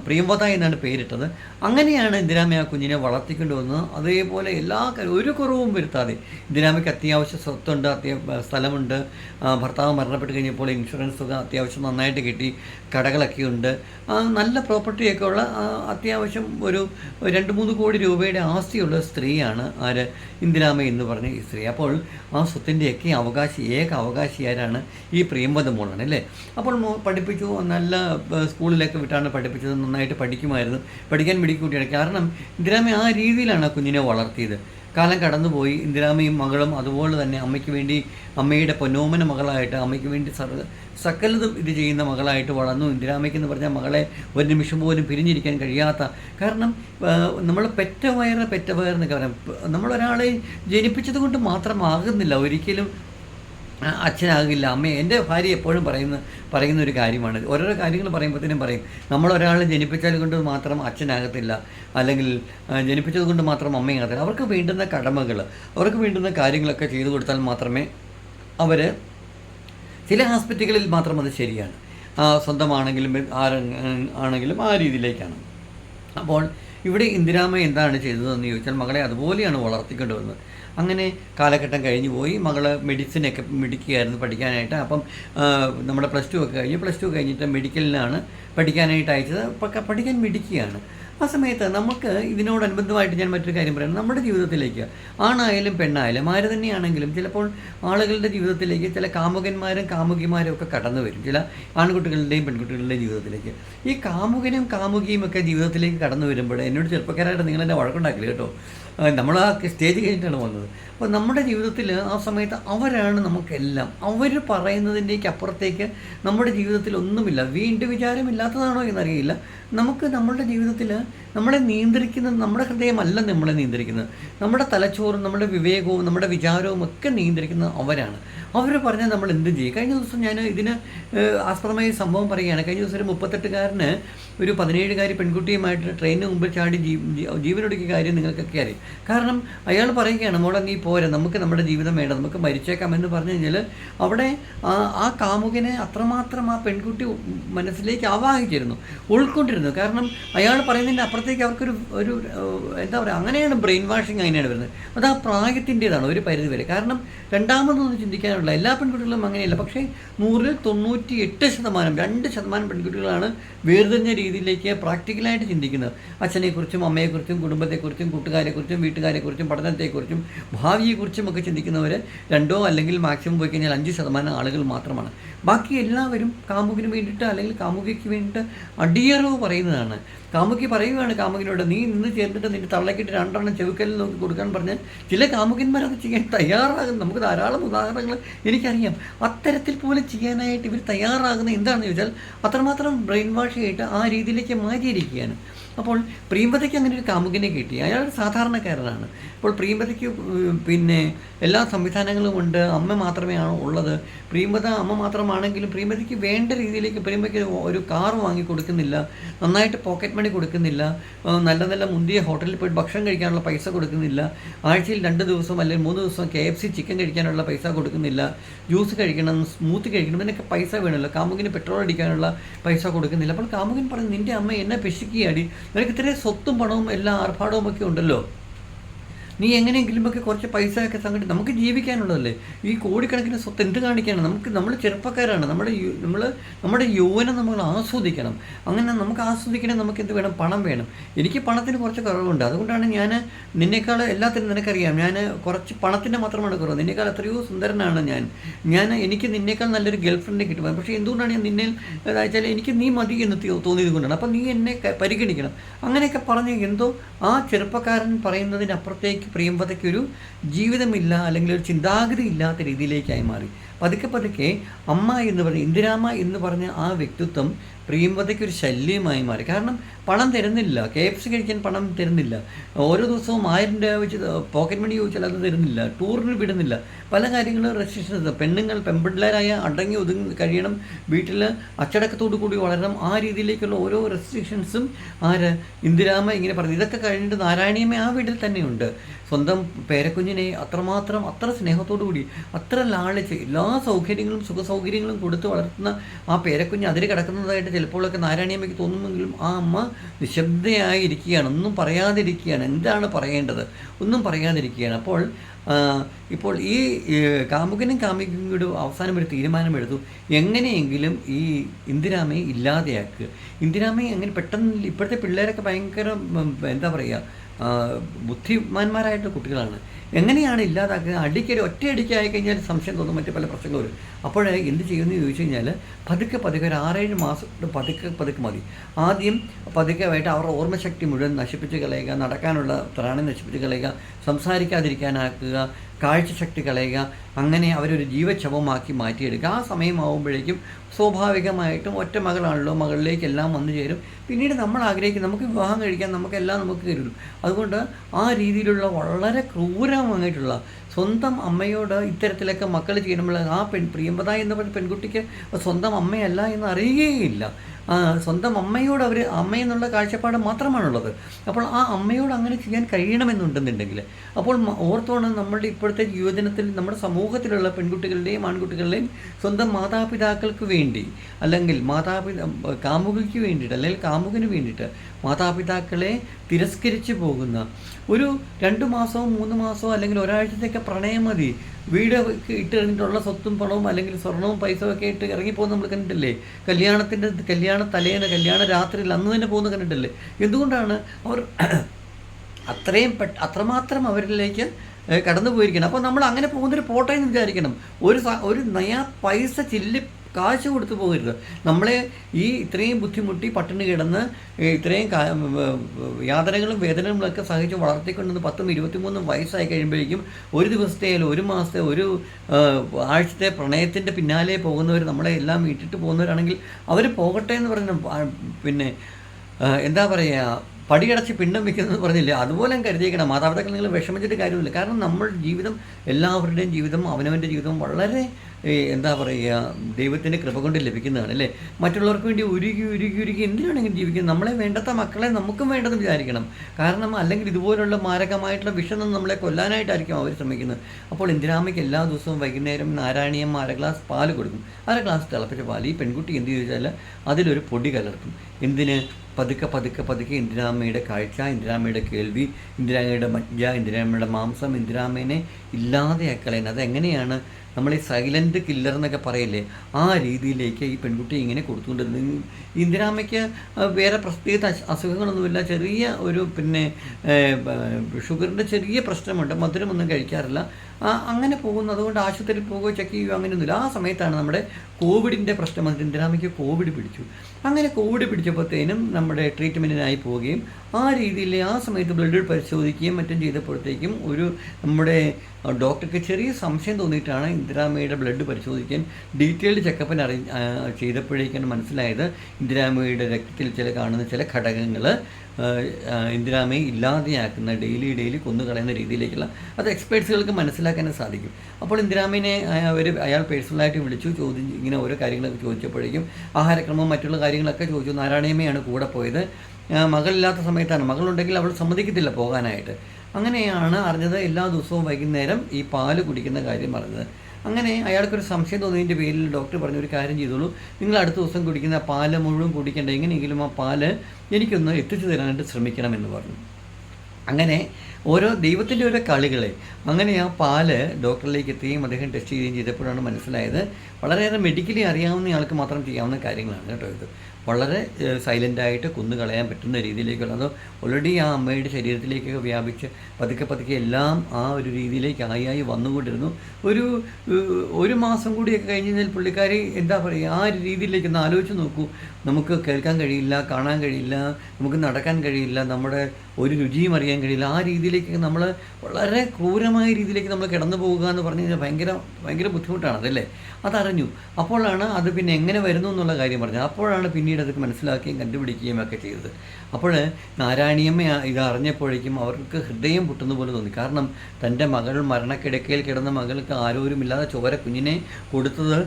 പ്രിയംവത എന്നാണ് പേരിട്ടത്. അങ്ങനെയാണ് ഇന്ദിരാമ ആ കുഞ്ഞിനെ വളർത്തിക്കൊണ്ടു വന്നത്. അതേപോലെ എല്ലാ ഒരു കുറവും വരുത്താതെ. ഇന്ദിരാമയ്ക്ക് അത്യാവശ്യ സ്വത്തുണ്ട് അത്യാ സ്ഥലമുണ്ട്. ഭർത്താവ് മരണപ്പെട്ട് കഴിഞ്ഞപ്പോൾ ഇൻഷുറൻസ് തുക അത്യാവശ്യം നന്നായിട്ട് കിട്ടി. കടകളൊക്കെ ഉണ്ട് നല്ല പ്രോപ്പർട്ടിയൊക്കെ ഉള്ള അത്യാവശ്യം ഒരു രണ്ട് മൂന്ന് കോടി രൂപയുടെ ആസ്തിയുള്ള സ്ത്രീയാണ് ആര് ഇന്ദിരാമ എന്ന് പറഞ്ഞ ഈ സ്ത്രീ. അപ്പോൾ ആ സ്വത്തിന്റെയൊക്കെ അവകാശി ഏക അവകാശിയാരാണ് ഈ പ്രിയംവദ മോളാണ് അല്ലേ? അപ്പോൾ പഠിപ്പിച്ചു നല്ല സ്കൂളിലേക്ക് വിട്ടാണ് നന്നായിട്ട് പഠിക്കുമായിരുന്നു. പഠിക്കാൻ മിടിക്കൂട്ടിയാണ് കാരണം ഇന്ദിരാമ ആ രീതിയിലാണ് ആ കുഞ്ഞിനെ വളർത്തിയത്. കാലം കടന്നുപോയി. ഇന്ദിരാമയും മകളും അതുപോലെ തന്നെ അമ്മയ്ക്ക് വേണ്ടി അമ്മയുടെ പൊന്നോമന മകളായിട്ട് അമ്മയ്ക്ക് വേണ്ടി സർവ സകലതും ഇത് ചെയ്യുന്ന മകളായിട്ട് വളർന്നു. ഇന്ദിരാമയ്ക്ക് എന്ന് പറഞ്ഞാൽ മകളെ ഒരു നിമിഷം പോലും പിരിഞ്ഞിരിക്കാൻ കഴിയാത്ത കാരണം നമ്മൾ പെറ്റ വയറ് പെറ്റ വയറെന്നൊക്കെ പറയാം. നമ്മളൊരാളെ ജനിപ്പിച്ചത് കൊണ്ട് മാത്രമാകുന്നില്ല. ഒരിക്കലും അച്ഛനാകില്ല. അമ്മ എന്റെ ഭാര്യ എപ്പോഴും പറയുന്ന പറയുന്ന ഒരു കാര്യമാണ്. ഓരോരോ കാര്യങ്ങൾ പറയുമ്പോഴത്തേനും പറയും നമ്മൾ ഒരാളെ ജനിപ്പിച്ചാൽ കൊണ്ട് മാത്രം അച്ഛനാകത്തില്ല. അല്ലെങ്കിൽ ജനിപ്പിച്ചത് കൊണ്ട് മാത്രം അമ്മയാകത്തില്ല അവർക്ക് വേണ്ടുന്ന കടമകൾ അവർക്ക് വേണ്ടുന്ന കാര്യങ്ങളൊക്കെ ചെയ്തു കൊടുത്താൽ മാത്രമേ അവർ ചില ഹോസ്പിറ്റലുകളിൽ മാത്രം അത് ശരിയാണ്. സ്വന്തമാണെങ്കിലും ആണെങ്കിലും ആ രീതിയിലേക്കാണ്. അപ്പോൾ ഇവിടെ ഇന്ദിരാമ എന്താണ് ചെയ്തതെന്ന് ചോദിച്ചാൽ മകളെ അതുപോലെയാണ് വളർത്തിക്കൊണ്ട് വന്നത്. അങ്ങനെ കാലഘട്ടം കഴിഞ്ഞു പോയി. മകൾ മെഡിസിനൊക്കെ മെഡിക്കുകയായിരുന്നു പഠിക്കാനായിട്ട്. അപ്പം നമ്മുടെ പ്ലസ് ടു ഒക്കെ കഴിഞ്ഞ്. പ്ലസ് ടു കഴിഞ്ഞിട്ട് മെഡിക്കലിനാണ് പഠിക്കാനായിട്ട് അയച്ചത്. പഠിക്കാൻ മിടിക്കുകയാണ് ആ സമയത്ത് നമുക്ക് ഇതിനോടനുബന്ധമായിട്ട് ഞാൻ മറ്റൊരു കാര്യം പറയാം നമ്മുടെ ജീവിതത്തിലേക്ക് ആണായാലും പെണ്ണായാലും ആര് തന്നെയാണെങ്കിലും ചിലപ്പോൾ ആളുകളുടെ ജീവിതത്തിലേക്ക് ചില കാമുകന്മാരും കാമുകിമാരും ഒക്കെ കടന്നു വരും. ചില ആൺകുട്ടികളുടെയും പെൺകുട്ടികളുടെയും ജീവിതത്തിലേക്ക്. ഈ കാമുകനും കാമുകിയും ഒക്കെ ജീവിതത്തിലേക്ക് കടന്നു വരുമ്പോൾ എന്നോട് ചെറുപ്പക്കാരായിട്ട് നിങ്ങൾ എന്നെ വഴക്കുണ്ടാക്കില്ല കേട്ടോ. നമ്മൾ ആ സ്റ്റേജ് കഴിഞ്ഞിട്ടാണ് വന്നത് അപ്പോൾ നമ്മുടെ ജീവിതത്തിൽ ആ സമയത്ത് അവരാണ് നമുക്കെല്ലാം. അവർ പറയുന്നതിന്റെക്ക് അപ്പുറത്തേക്ക് നമ്മുടെ ജീവിതത്തിൽ ഒന്നുമില്ല. വീണ്ടും വിചാരമില്ലാത്തതാണോ എന്നറിയില്ല. നമുക്ക് നമ്മുടെ ജീവിതത്തിൽ നമ്മളെ നിയന്ത്രിക്കുന്നത് നമ്മുടെ ഹൃദയമല്ല നമ്മളെ നിയന്ത്രിക്കുന്നത്. നമ്മുടെ തലച്ചോറും നമ്മുടെ വിവേകവും നമ്മുടെ വിചാരവും ഒക്കെ നിയന്ത്രിക്കുന്നത് അവരാണ്. അവർ പറഞ്ഞാൽ നമ്മൾ എന്ത് ചെയ്യും? കഴിഞ്ഞ ദിവസം ഞാൻ ഇതിന് ആസ്പദമായ സംഭവം പറയുകയാണ്. കഴിഞ്ഞ ദിവസം ഒരു മുപ്പത്തെട്ടുകാരന് ഒരു പതിനേഴുകാരി പെൺകുട്ടിയുമായിട്ട് ട്രെയിനിന് മുമ്പിൽ ചാടി ജീവനൊടുക്കിയ കാര്യം നിങ്ങൾക്കൊക്കെ അറിയാം. കാരണം അയാൾ പറയുകയാണ് മോളെ നീ പോരെ നമുക്ക് നമ്മുടെ ജീവിതം വേണ്ട നമുക്ക് മരിച്ചേക്കാം എന്ന് പറഞ്ഞു കഴിഞ്ഞാൽ അവിടെ ആ കാമുകനെ അത്രമാത്രം ആ പെൺകുട്ടി മനസ്സിലേക്ക് ആവാഹിച്ചിരുന്നു ഉൾക്കൊണ്ടിരുന്നു. കാരണം അയാൾ പറയുന്നതിന്റെ അപ്പുറത്തേക്ക് അവർക്കൊരു ഒരു എന്താ പറയുക അങ്ങനെയാണ് ബ്രെയിൻ വാഷിങ് അങ്ങനെയാണ് വരുന്നത്. അത് ആ പ്രായത്തിന്റെതാണ് ഒരു പരിധി വരെ. കാരണം രണ്ടാമതൊന്നും ചിന്തിക്കാനുള്ള എല്ലാ പെൺകുട്ടികളും അങ്ങനെയല്ല. പക്ഷേ നൂറിൽ തൊണ്ണൂറ്റി എട്ട് ശതമാനം രണ്ട് ശതമാനം പെൺകുട്ടികളാണ് വേർതിരിഞ്ഞ രീതിയിലേക്ക് പ്രാക്ടിക്കലായിട്ട് ചിന്തിക്കുന്നത്. അച്ഛനെക്കുറിച്ചും അമ്മയെക്കുറിച്ചും കുടുംബത്തെക്കുറിച്ചും കൂട്ടുകാരെക്കുറിച്ചും വീട്ടുകാരെക്കുറിച്ചും പഠനത്തെക്കുറിച്ചും ഭാവിയെക്കുറിച്ചും നമുക്ക് ചിന്തിക്കുന്നവർ രണ്ടോ അല്ലെങ്കിൽ മാക്സിമം പോയി കഴിഞ്ഞാൽ അഞ്ച് ശതമാനം ആളുകൾ മാത്രമാണ്. ബാക്കി എല്ലാവരും കാമുകിന് വേണ്ടിയിട്ട് അല്ലെങ്കിൽ കാമുകിക്ക് വേണ്ടിയിട്ട് അടിയറവ് പറയുന്നതാണ്. കാമുകി പറയുകയാണ് കാമുകിനോട് നീ ഇന്ന് ചേർന്നിട്ട് നിന്റെ തള്ളക്കിട്ട് രണ്ടെണ്ണം ചെവിക്കലിൽ നോക്കി കൊടുക്കാൻ പറഞ്ഞ് ചില കാമുകന്മാർ അത് ചെയ്യാൻ തയ്യാറാകും. നമുക്ക് ധാരാളം ഉദാഹരണങ്ങൾ എനിക്കറിയാം. അത്തരത്തിൽ പോലും ചെയ്യാനായിട്ട് ഇവർ തയ്യാറാകുന്ന എന്താണെന്ന് ചോദിച്ചാൽ അത്രമാത്രം ബ്രെയിൻ വാഷ് ചെയ്തിട്ട് ആ രീതിയിലേക്ക് മാറ്റിയിരിക്കുകയാണ് അപ്പോൾ പ്രിയമ്പതയ്ക്ക് അങ്ങനെ ഒരു കാമുകനെ കിട്ടി. അയാൾ സാധാരണക്കാരനാണ്. അപ്പോൾ പ്രിയമ്പതയ്ക്ക് പിന്നെ എല്ലാ സംവിധാനങ്ങളും ഉണ്ട്. അമ്മ മാത്രമേ ആണ് ഉള്ളത്. പ്രിയമ്പത അമ്മ മാത്രമാണെങ്കിലും പ്രിയമ്പതയ്ക്ക് വേണ്ട രീതിയിലേക്ക് പ്രിയമ്പയ്ക്ക് ഒരു കാർ വാങ്ങി കൊടുക്കുന്നില്ല. നന്നായിട്ട് പോക്കറ്റ് മണി കൊടുക്കുന്നില്ല. നല്ല നല്ല മുന്തിയ ഹോട്ടലിൽ പോയി ഭക്ഷണം കഴിക്കാനുള്ള പൈസ കൊടുക്കുന്നില്ല. ആഴ്ചയിൽ രണ്ട് ദിവസം അല്ലെങ്കിൽ മൂന്ന് ദിവസം കെ എഫ് സി ചിക്കൻ കഴിക്കാനുള്ള പൈസ കൊടുക്കുന്നില്ല. ജ്യൂസ് കഴിക്കണം സ്മൂത്ത് കഴിക്കണം ഇതിനൊക്കെ പൈസ വേണമല്ലോ. കാമുകിന് പെട്രോൾ അടിക്കാനുള്ള പൈസ കൊടുക്കുന്നില്ല. അപ്പോൾ കാമുകൻ പറഞ്ഞു നിന്റെ അമ്മ എന്നെ പെശിക്കുകയാടി നിനക്ക് ഇത്രയും സ്വത്തും പണവും എല്ലാ ആർഭാടവും ഒക്കെ ഉണ്ടല്ലോ. നീ എങ്ങനെയെങ്കിലും ഒക്കെ കുറച്ച് പൈസ ഒക്കെ സംഘടി നമുക്ക് ജീവിക്കാനുള്ളതല്ലേ? ഈ കോടിക്കണക്കിന് സ്വത്ത് എന്ത് കാണിക്കാനാണ് നമുക്ക് നമ്മൾ ചെറുപ്പക്കാരാണ്. നമ്മുടെ നമ്മൾ നമ്മുടെ യൗവനം നമ്മൾ ആസ്വദിക്കണം. അങ്ങനെ നമുക്ക് ആസ്വദിക്കണേ നമുക്ക് എന്ത് വേണം? പണം വേണം. എനിക്ക് പണത്തിന് കുറച്ച് കുറവുണ്ട്. അതുകൊണ്ടാണ് ഞാൻ നിന്നേക്കാൾ എല്ലാത്തിനും നിനക്കറിയാം. ഞാൻ കുറച്ച് പണത്തിന്റെ മാത്രമാണ് കുറവ്. നിന്നേക്കാൾ എത്രയോ സുന്ദരനാണ് ഞാൻ. ഞാൻ എനിക്ക് നിന്നേക്കാൾ നല്ലൊരു ഗേൾ ഫ്രണ്ടിനെ കിട്ടും. പക്ഷേ എന്തുകൊണ്ടാണ് ഞാൻ നിന്നെ വെച്ചാൽ എനിക്ക് നീ മതി എന്ന് തോന്നിയത് കൊണ്ടാണ്. അപ്പം നീ എന്നെ പരിഗണിക്കണം. അങ്ങനെയൊക്കെ പറഞ്ഞ് എന്തോ ആ ചെറുപ്പക്കാരൻ പറയുന്നതിനപ്പുറത്തേക്ക് പ്രിയംവതയ്ക്ക് ഒരു ജീവിതമില്ല അല്ലെങ്കിൽ ഒരു ചിന്താഗതി ഇല്ലാത്ത രീതിയിലേക്കായി മാറി. പതുക്കെ പതുക്കെ അമ്മ എന്ന് പറഞ്ഞ ഇന്ദിരാമ്മ എന്ന് പറഞ്ഞ ആ വ്യക്തിത്വം പ്രിയംവതയ്ക്ക് ഒരു ശല്യമായി മാറി. കാരണം പണം തരുന്നില്ല. കെ എഫ് സി കഴിക്കാൻ പണം തരുന്നില്ല. ഓരോ ദിവസവും ആയിരം രൂപ വെച്ച് പോക്കറ്റ് മണി ചോദിച്ചാൽ അത് തരുന്നില്ല. ടൂറിന് വിടുന്നില്ല. പല കാര്യങ്ങളും റെസ്ട്രിക്ഷൻസ് പെണ്ണുങ്ങൾ പെൺപിള്ളേരായ അടങ്ങി ഒതുങ്ങി കഴിയണം. വീട്ടിൽ അച്ചടക്കത്തോടു കൂടി വളരണം. ആ രീതിയിലേക്കുള്ള ഓരോ റെസ്ട്രിക്ഷൻസും ആര്? ഇന്ദിരാമ ഇങ്ങനെ പറഞ്ഞു. ഇതൊക്കെ കഴിഞ്ഞിട്ട് നാരായണീയമ്മ ആ വീട്ടിൽ തന്നെയുണ്ട്. സ്വന്തം പേരക്കുഞ്ഞിനെ അത്രമാത്രം അത്ര സ്നേഹത്തോടു കൂടി അത്ര ലാളിച്ച് എല്ലാ സൗകര്യങ്ങളും സുഖ സൗകര്യങ്ങളും കൊടുത്ത് വളർത്തുന്ന ആ പേരക്കുഞ്ഞ് അതിൽ കിടക്കുന്നതായിട്ട് ചിലപ്പോഴൊക്കെ നാരായണീയമ്മയ്ക്ക് തോന്നുമെങ്കിലും ആ അമ്മ നിശബ്ദയായിരിക്കുകയാണ് ഒന്നും പറയാതിരിക്കുകയാണ്. എന്താണ് പറയേണ്ടത്? ഒന്നും പറയാതിരിക്കുകയാണ്. അപ്പോൾ ഇപ്പോൾ ഈ കാമുകനും കാമുകനും കൂടി അവസാനം ഒരു തീരുമാനമെടുത്തു. എങ്ങനെയെങ്കിലും ഈ ഇന്ദിരാമയെ ഇല്ലാതെയാക്കുക. ഇന്ദിരാമയെ അങ്ങനെ പെട്ടെന്ന് ഇപ്പോഴത്തെ പിള്ളേരൊക്കെ ഭയങ്കര എന്താ പറയുക ആ, ബുദ്ധിമാന്മാരായിട്ടുള്ള കുട്ടികളാണ്. എങ്ങനെയാണ് ഇല്ലാതാക്കുക? അടിക്കടി ഒറ്റയടിക്ക് ആയി കഴിഞ്ഞാൽ സംശയം തോന്നും മറ്റു പല പ്രശ്നങ്ങൾ വരും. അപ്പോൾ എന്ത് ചെയ്യുമെന്ന് ചോദിച്ചു കഴിഞ്ഞാൽ പതുക്കെ പതുക്കെ ഒരു ആറേഴ് മാസം പതുക്കെ പതുക്കെ മതി. ആദ്യം പതുക്കെ ആയിട്ട് അവരുടെ ഓർമ്മശക്തി മുഴുവൻ നശിപ്പിച്ച് കളയുക നടക്കാനുള്ള ത്രാണി നശിപ്പിച്ച് കളയുക സംസാരിക്കാതിരിക്കാനാക്കുക കാഴ്ചശക്തി കളയുക അങ്ങനെ അവരൊരു ജീവശവമാക്കി മാറ്റിയെടുക്കുക. ആ സമയമാകുമ്പോഴേക്കും സ്വാഭാവികമായിട്ടും ഒറ്റ മകളാണല്ലോ മകളിലേക്ക് എല്ലാം വന്നു ചേരും. പിന്നീട് നമ്മൾ ആഗ്രഹിക്കും നമുക്ക് വിവാഹം കഴിക്കാൻ നമുക്കെല്ലാം നമുക്ക് കരുതും. അതുകൊണ്ട് ആ രീതിയിലുള്ള വളരെ ക്രൂരമായിട്ടുള്ള സ്വന്തം അമ്മയോട് ഇത്തരത്തിലൊക്കെ മക്കൾ ചെയ്യുമ്പോൾ ആ പെൺ പ്രിയമ്പത എന്ന് പറഞ്ഞ പെൺകുട്ടിക്ക് സ്വന്തം അമ്മയല്ല എന്ന് അറിയുകയില്ല. സ്വന്തം അമ്മയോട് അവർ അമ്മയെന്നുള്ള കാഴ്ചപ്പാട് മാത്രമാണുള്ളത്. അപ്പോൾ ആ അമ്മയോട് അങ്ങനെ ചെയ്യാൻ കഴിയണമെന്നുണ്ടെന്നുണ്ടെങ്കിൽ അപ്പോൾ ഓർത്തോണം നമ്മളുടെ ഇപ്പോഴത്തെ യുവജനത്തിൽ നമ്മുടെ സമൂഹത്തിലുള്ള പെൺകുട്ടികളുടെയും ആൺകുട്ടികളുടെയും സ്വന്തം മാതാപിതാക്കൾക്ക് വേണ്ടി അല്ലെങ്കിൽ മാതാപിതാ കാമുകയ്ക്ക് വേണ്ടിയിട്ട് അല്ലെങ്കിൽ കാമുകന് വേണ്ടിയിട്ട് മാതാപിതാക്കളെ തിരസ്കരിച്ചു പോകുന്ന ഒരു രണ്ട് മാസവും മൂന്ന് മാസമോ അല്ലെങ്കിൽ ഒരാഴ്ചത്തേക്ക് പ്രണയം മതി. വീട് ഇട്ട് കഴിഞ്ഞിട്ടുള്ള സ്വത്തും പണവും അല്ലെങ്കിൽ സ്വർണവും പൈസയും ഒക്കെ ഇട്ട് ഇറങ്ങിപ്പോകുന്ന നമ്മൾ കണ്ടിട്ടില്ലേ? കല്യാണത്തിന്റെ കല്യാണ തലേന്ന് കല്യാണ രാത്രിയിൽ അന്ന് തന്നെ പോകുന്ന കണ്ടിട്ടില്ലേ? എന്തുകൊണ്ടാണ് അവർ അത്രയും പെട്ട അത്രമാത്രം അവരിലേക്ക് കടന്നു പോയിരിക്കണം അപ്പോൾ നമ്മൾ അങ്ങനെ പോകുന്നൊരു പോട്ടെ എന്ന് വിചാരിക്കണം. ഒരു ഒരു നയാ പൈസ ചില്ലി കാശ് കൊടുത്തു പോകരുത്. നമ്മളെ ഈ ഇത്രയും ബുദ്ധിമുട്ടി പട്ടിണി കിടന്ന് ഇത്രയും യാതനകളും വേദനകളൊക്കെ സഹിച്ച് വളർത്തിക്കൊണ്ടുവന്ന് പത്തും ഇരുപത്തിമൂന്നും വയസ്സായി കഴിയുമ്പോഴേക്കും ഒരു ദിവസത്തെ ഒരു മാസത്തെ ഒരു ആഴ്ചത്തെ പ്രണയത്തിന്റെ പിന്നാലെ പോകുന്നവർ നമ്മളെ എല്ലാം ഇട്ടിട്ട് പോകുന്നവരാണെങ്കിൽ അവർ പോകട്ടെ എന്ന് പറഞ്ഞ പിന്നെ എന്താ പറയുക പടിയടച്ച് പിണ്ടം വെക്കുന്നത് പറഞ്ഞില്ലേ? അതുപോലെ കരുതിയേക്കണം. മാതാപിതാക്കൾ നിങ്ങൾ വിഷമിച്ചിട്ട് കാര്യമില്ല കാരണം നമ്മൾ ജീവിതം എല്ലാവരുടെയും ജീവിതം അവനവന്റെ ജീവിതം വളരെ എന്താ പറയുക ദൈവത്തിന്റെ കൃപ കൊണ്ട് ലഭിക്കുന്നതാണ് അല്ലേ? മറ്റുള്ളവർക്ക് വേണ്ടി ഉരുകി ഉരുകി ഉരുകി എന്തിനാണെങ്കിലും ജീവിക്കുന്നത് നമ്മളെ വേണ്ടാത്ത മക്കളെ നമുക്കും വേണ്ടെന്ന് വിചാരിക്കണം. കാരണം അല്ലെങ്കിൽ ഇതുപോലുള്ള മാരകമായിട്ടുള്ള വിഷം നമ്മളെ കൊല്ലാനായിട്ടായിരിക്കും അവർ ശ്രമിക്കുന്നത്. അപ്പോൾ ഇന്ദിരാമയ്ക്ക് എല്ലാ ദിവസവും വൈകുന്നേരം നാരായണീയം അര ഗ്ലാസ് പാൽ കൊടുക്കും. അര ഗ്ലാസ് തിളപ്പിച്ച പാൽ ഈ പെൺകുട്ടി എന്ത് ചോദിച്ചാൽ അതിലൊരു പൊടി കലർത്തും. എന്തിന്? പതുക്കെ പതുക്കെ പതുക്കെ ഇന്ദിരാമ്മയുടെ കാഴ്ച ഇന്ദിരാമ്മയുടെ കേൾവി ഇന്ദിരാമ്മയുടെ മജ്ജ ഇന്ദിരാമ്മയുടെ മാംസം ഇന്ദിരാമ്മേനെ ഇല്ലാതെയാക്കളയുന്നത് അതെങ്ങനെയാണ് നമ്മൾ ഈ സൈലന്റ് കില്ലർ എന്നൊക്കെ പറയില്ലേ ആ രീതിയിലേക്ക് ഈ പെൺകുട്ടി ഇങ്ങനെ കൊടുത്തുകൊണ്ടിരുന്നു. ഇന്ദിരാമ്മയ്ക്ക് വേറെ പ്രത്യേകിച്ച് അസുഖങ്ങളൊന്നുമില്ല. ചെറിയ ഒരു പിന്നെ ഷുഗറിന്റെ ചെറിയ പ്രശ്നമുണ്ട്. മധുരമൊന്നും കഴിക്കാറില്ല. അങ്ങനെ പോകുന്നു. അതുകൊണ്ട് ആശുപത്രിയിൽ പോകുകയോ ചെക്ക് ചെയ്യുകയോ അങ്ങനെയൊന്നുമില്ല. ആ സമയത്താണ് നമ്മുടെ കോവിഡിന്റെ പ്രശ്നം വന്നിട്ട് ഇന്ദിരാമയ്ക്ക് കോവിഡ് പിടിച്ചു. അങ്ങനെ കോവിഡ് പിടിച്ചപ്പോഴത്തേനും നമ്മുടെ ട്രീറ്റ്മെന്റിനായി പോവുകയും ആ രീതിയിൽ ആ സമയത്ത് ബ്ലഡ് പരിശോധിക്കുകയും മറ്റും ചെയ്തപ്പോഴത്തേക്കും ഒരു നമ്മുടെ ഡോക്ടർക്ക് ചെറിയ സംശയം തോന്നിയിട്ടാണ് ഇന്ദിരാമയുടെ ബ്ലഡ് പരിശോധിക്കാൻ ഡീറ്റെയിൽഡ് ചെക്കപ്പിന് അറി ചെയ്തപ്പോഴേക്കാണ് മനസ്സിലായത്. ഇന്ദിരാമയുടെ രക്തത്തിൽ ചില കാണുന്ന ചില ഘടകങ്ങൾ ഇന്ദിരാമയെ ഇല്ലാതെയാക്കുന്ന ഡെയിലി ഡെയിലി കൊന്നുകളയുന്ന രീതിയിലേക്കുള്ള അത് എക്സ്പേർട്സുകൾക്ക് മനസ്സിലാക്കാനും സാധിക്കും. അപ്പോൾ ഇന്ദിരാമയെ അവർ അയാൾ പേഴ്സണലായിട്ട് വിളിച്ചു ചോദ്യം ഇങ്ങനെ ഓരോ കാര്യങ്ങളൊക്കെ ചോദിച്ചപ്പോഴേക്കും ആഹാരക്രമം മറ്റുള്ള കാര്യങ്ങളൊക്കെ ചോദിച്ചു. നാരായണയമ്മയാണ് കൂടെ പോയത്. മകളില്ലാത്ത സമയത്താണ്. മകളുണ്ടെങ്കിൽ അവൾ സമ്മതിക്കത്തില്ല പോകാനായിട്ട്. അങ്ങനെയാണ് അറിഞ്ഞത് എല്ലാ ദിവസവും വൈകുന്നേരം ഈ പാൽ കുടിക്കുന്ന കാര്യം പറഞ്ഞത്. അങ്ങനെ അയാൾക്കൊരു സംശയം തോന്നിയതിന്റെ പേരിൽ ഡോക്ടർ പറഞ്ഞു ഒരു കാര്യം ചെയ്തോളൂ. നിങ്ങൾ അടുത്ത ദിവസം കുടിക്കുന്ന പാൽ മുഴുവൻ കുടിക്കേണ്ട എങ്ങനെയെങ്കിലും ആ പാൽ എനിക്കൊന്ന് എത്തിച്ചു തരാനായിട്ട് ശ്രമിക്കണമെന്ന് പറഞ്ഞു. അങ്ങനെ ഓരോ ദൈവത്തിന്റെ ഓരോ കളികളെ. അങ്ങനെ ആ പാൽ ഡോക്ടറിലേക്ക് എത്തുകയും അദ്ദേഹം ടെസ്റ്റ് ചെയ്യുകയും ചെയ്തപ്പോഴാണ് മനസ്സിലായത് വളരെയേറെ മെഡിക്കലി അറിയാവുന്ന ആൾക്ക് മാത്രം ചെയ്യാവുന്ന കാര്യങ്ങളാണ് കേട്ടോ ഇത്. വളരെ സൈലന്റായിട്ട് കുന്നു കളയാൻ പറ്റുന്ന രീതിയിലേക്കുള്ള അത് ഓൾറെഡി ആ അമ്മയുടെ ശരീരത്തിലേക്കൊക്കെ വ്യാപിച്ച് പതുക്കെ പതുക്കെ എല്ലാം ആ ഒരു രീതിയിലേക്ക് ആയി ആയി വന്നുകൊണ്ടിരുന്നു. ഒരു ഒരു മാസം കൂടിയൊക്കെ കഴിഞ്ഞ് കഴിഞ്ഞാൽ പുള്ളിക്കാരി എന്താ പറയുക ആ ഒരു രീതിയിലേക്ക് ഒന്ന് ആലോചിച്ച് നോക്കൂ. നമുക്ക് കേൾക്കാൻ കഴിയില്ല കാണാൻ കഴിയില്ല നമുക്ക് നടക്കാൻ കഴിയില്ല നമ്മുടെ ഒരു രുചിയും അറിയാൻ കഴിയില്ല ആ രീതിയിലേക്ക് നമ്മൾ വളരെ ക്രൂരമായ രീതിയിലേക്ക് നമ്മൾ കിടന്നു പോകുക എന്ന് പറഞ്ഞു കഴിഞ്ഞാൽ ഭയങ്കര ഭയങ്കര ബുദ്ധിമുട്ടാണ് അതല്ലേ അതറിഞ്ഞു. അപ്പോഴാണ് അത് പിന്നെ എങ്ങനെ വരുന്നു എന്നുള്ള കാര്യം പറഞ്ഞത്. അപ്പോഴാണ് പിന്നീട് അതൊക്കെ മനസ്സിലാക്കുകയും കണ്ടുപിടിക്കുകയും ഒക്കെ ചെയ്തത്. അപ്പോൾ നാരായണിയമ്മ ഇത് അറിഞ്ഞപ്പോഴേക്കും അവർക്ക് ഹൃദയം പൊട്ടുന്ന പോലെ തോന്നി. കാരണം തന്റെ മകൾ മരണക്കിടക്കയിൽ കിടന്ന മകൾക്ക് ആരോരുമില്ലാതെ ചോര കുഞ്ഞിനെ കൊടുത്തത്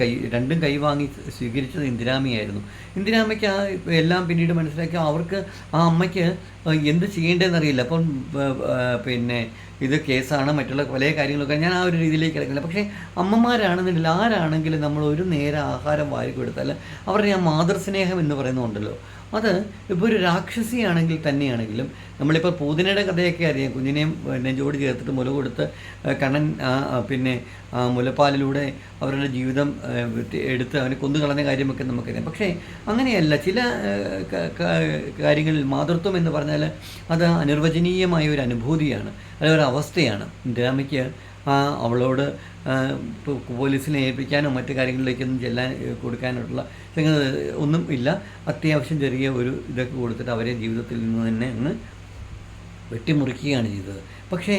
കൈ രണ്ടും കൈ വാങ്ങി സ്വീകരിച്ചത് ഇന്ദിരാമയായിരുന്നു ഇന്ദിരാമയ്ക്ക് ആ എല്ലാം പിന്നീട് മനസ്സിലാക്കി. അവർക്ക് ആ അമ്മയ്ക്ക് എന്ത് ചെയ്യേണ്ടതെന്നറിയില്ല. അപ്പം പിന്നെ ഇത് കേസാണ് മറ്റുള്ള പല കാര്യങ്ങളൊക്കെ ഞാൻ ആ ഒരു രീതിയിലേക്ക് കിടക്കില്ല പക്ഷേ അമ്മമാരാണെന്നുണ്ടെങ്കിൽ ആരാണെങ്കിലും നമ്മൾ ഒരു നേരം ആഹാരം വാരി കൊടുത്താൽ അവരുടെ ആ മാതൃസ്നേഹം എന്ന് പറയുന്നുണ്ടല്ലോ അത് ഇപ്പോൾ ഒരു രാക്ഷസിയാണെങ്കിൽ തന്നെയാണെങ്കിലും നമ്മളിപ്പോൾ പൂതിനയുടെ കഥയൊക്കെ അറിയാം. കുഞ്ഞിനെയും നെഞ്ചോട് ചേർത്തിട്ട് മുല കൊടുത്ത് കണ്ണൻ പിന്നെ മുലപ്പാലിലൂടെ അവരുടെ ജീവിതം എടുത്ത് അവനെ കൊന്നു കളഞ്ഞ കാര്യമൊക്കെ നമുക്കറിയാം. പക്ഷേ അങ്ങനെയല്ല. ചില കാര്യങ്ങളിൽ മാതൃത്വം എന്ന് പറഞ്ഞാൽ അത് അനിർവചനീയമായ ഒരു അനുഭൂതിയാണ്. അല്ലെങ്കിൽ ഒരു അവസ്ഥയാണ്. ഡ്രാമയ്ക്ക് അവളോട് പോലീസിനെ ഏൽപ്പിക്കാനോ മറ്റു കാര്യങ്ങളിലേക്കൊന്നും ചെല്ലാൻ കൊടുക്കാനായിട്ടുള്ള കൊടുക്കാനുള്ള ഒന്നും ഇല്ല. അത്യാവശ്യം ചെറിയ ഒരു ഇതൊക്കെ കൊടുത്തിട്ട് അവരെ ജീവിതത്തിൽ നിന്ന് തന്നെ അങ്ങ് വെട്ടിമുറിക്കുകയാണ് ചെയ്തത്. പക്ഷേ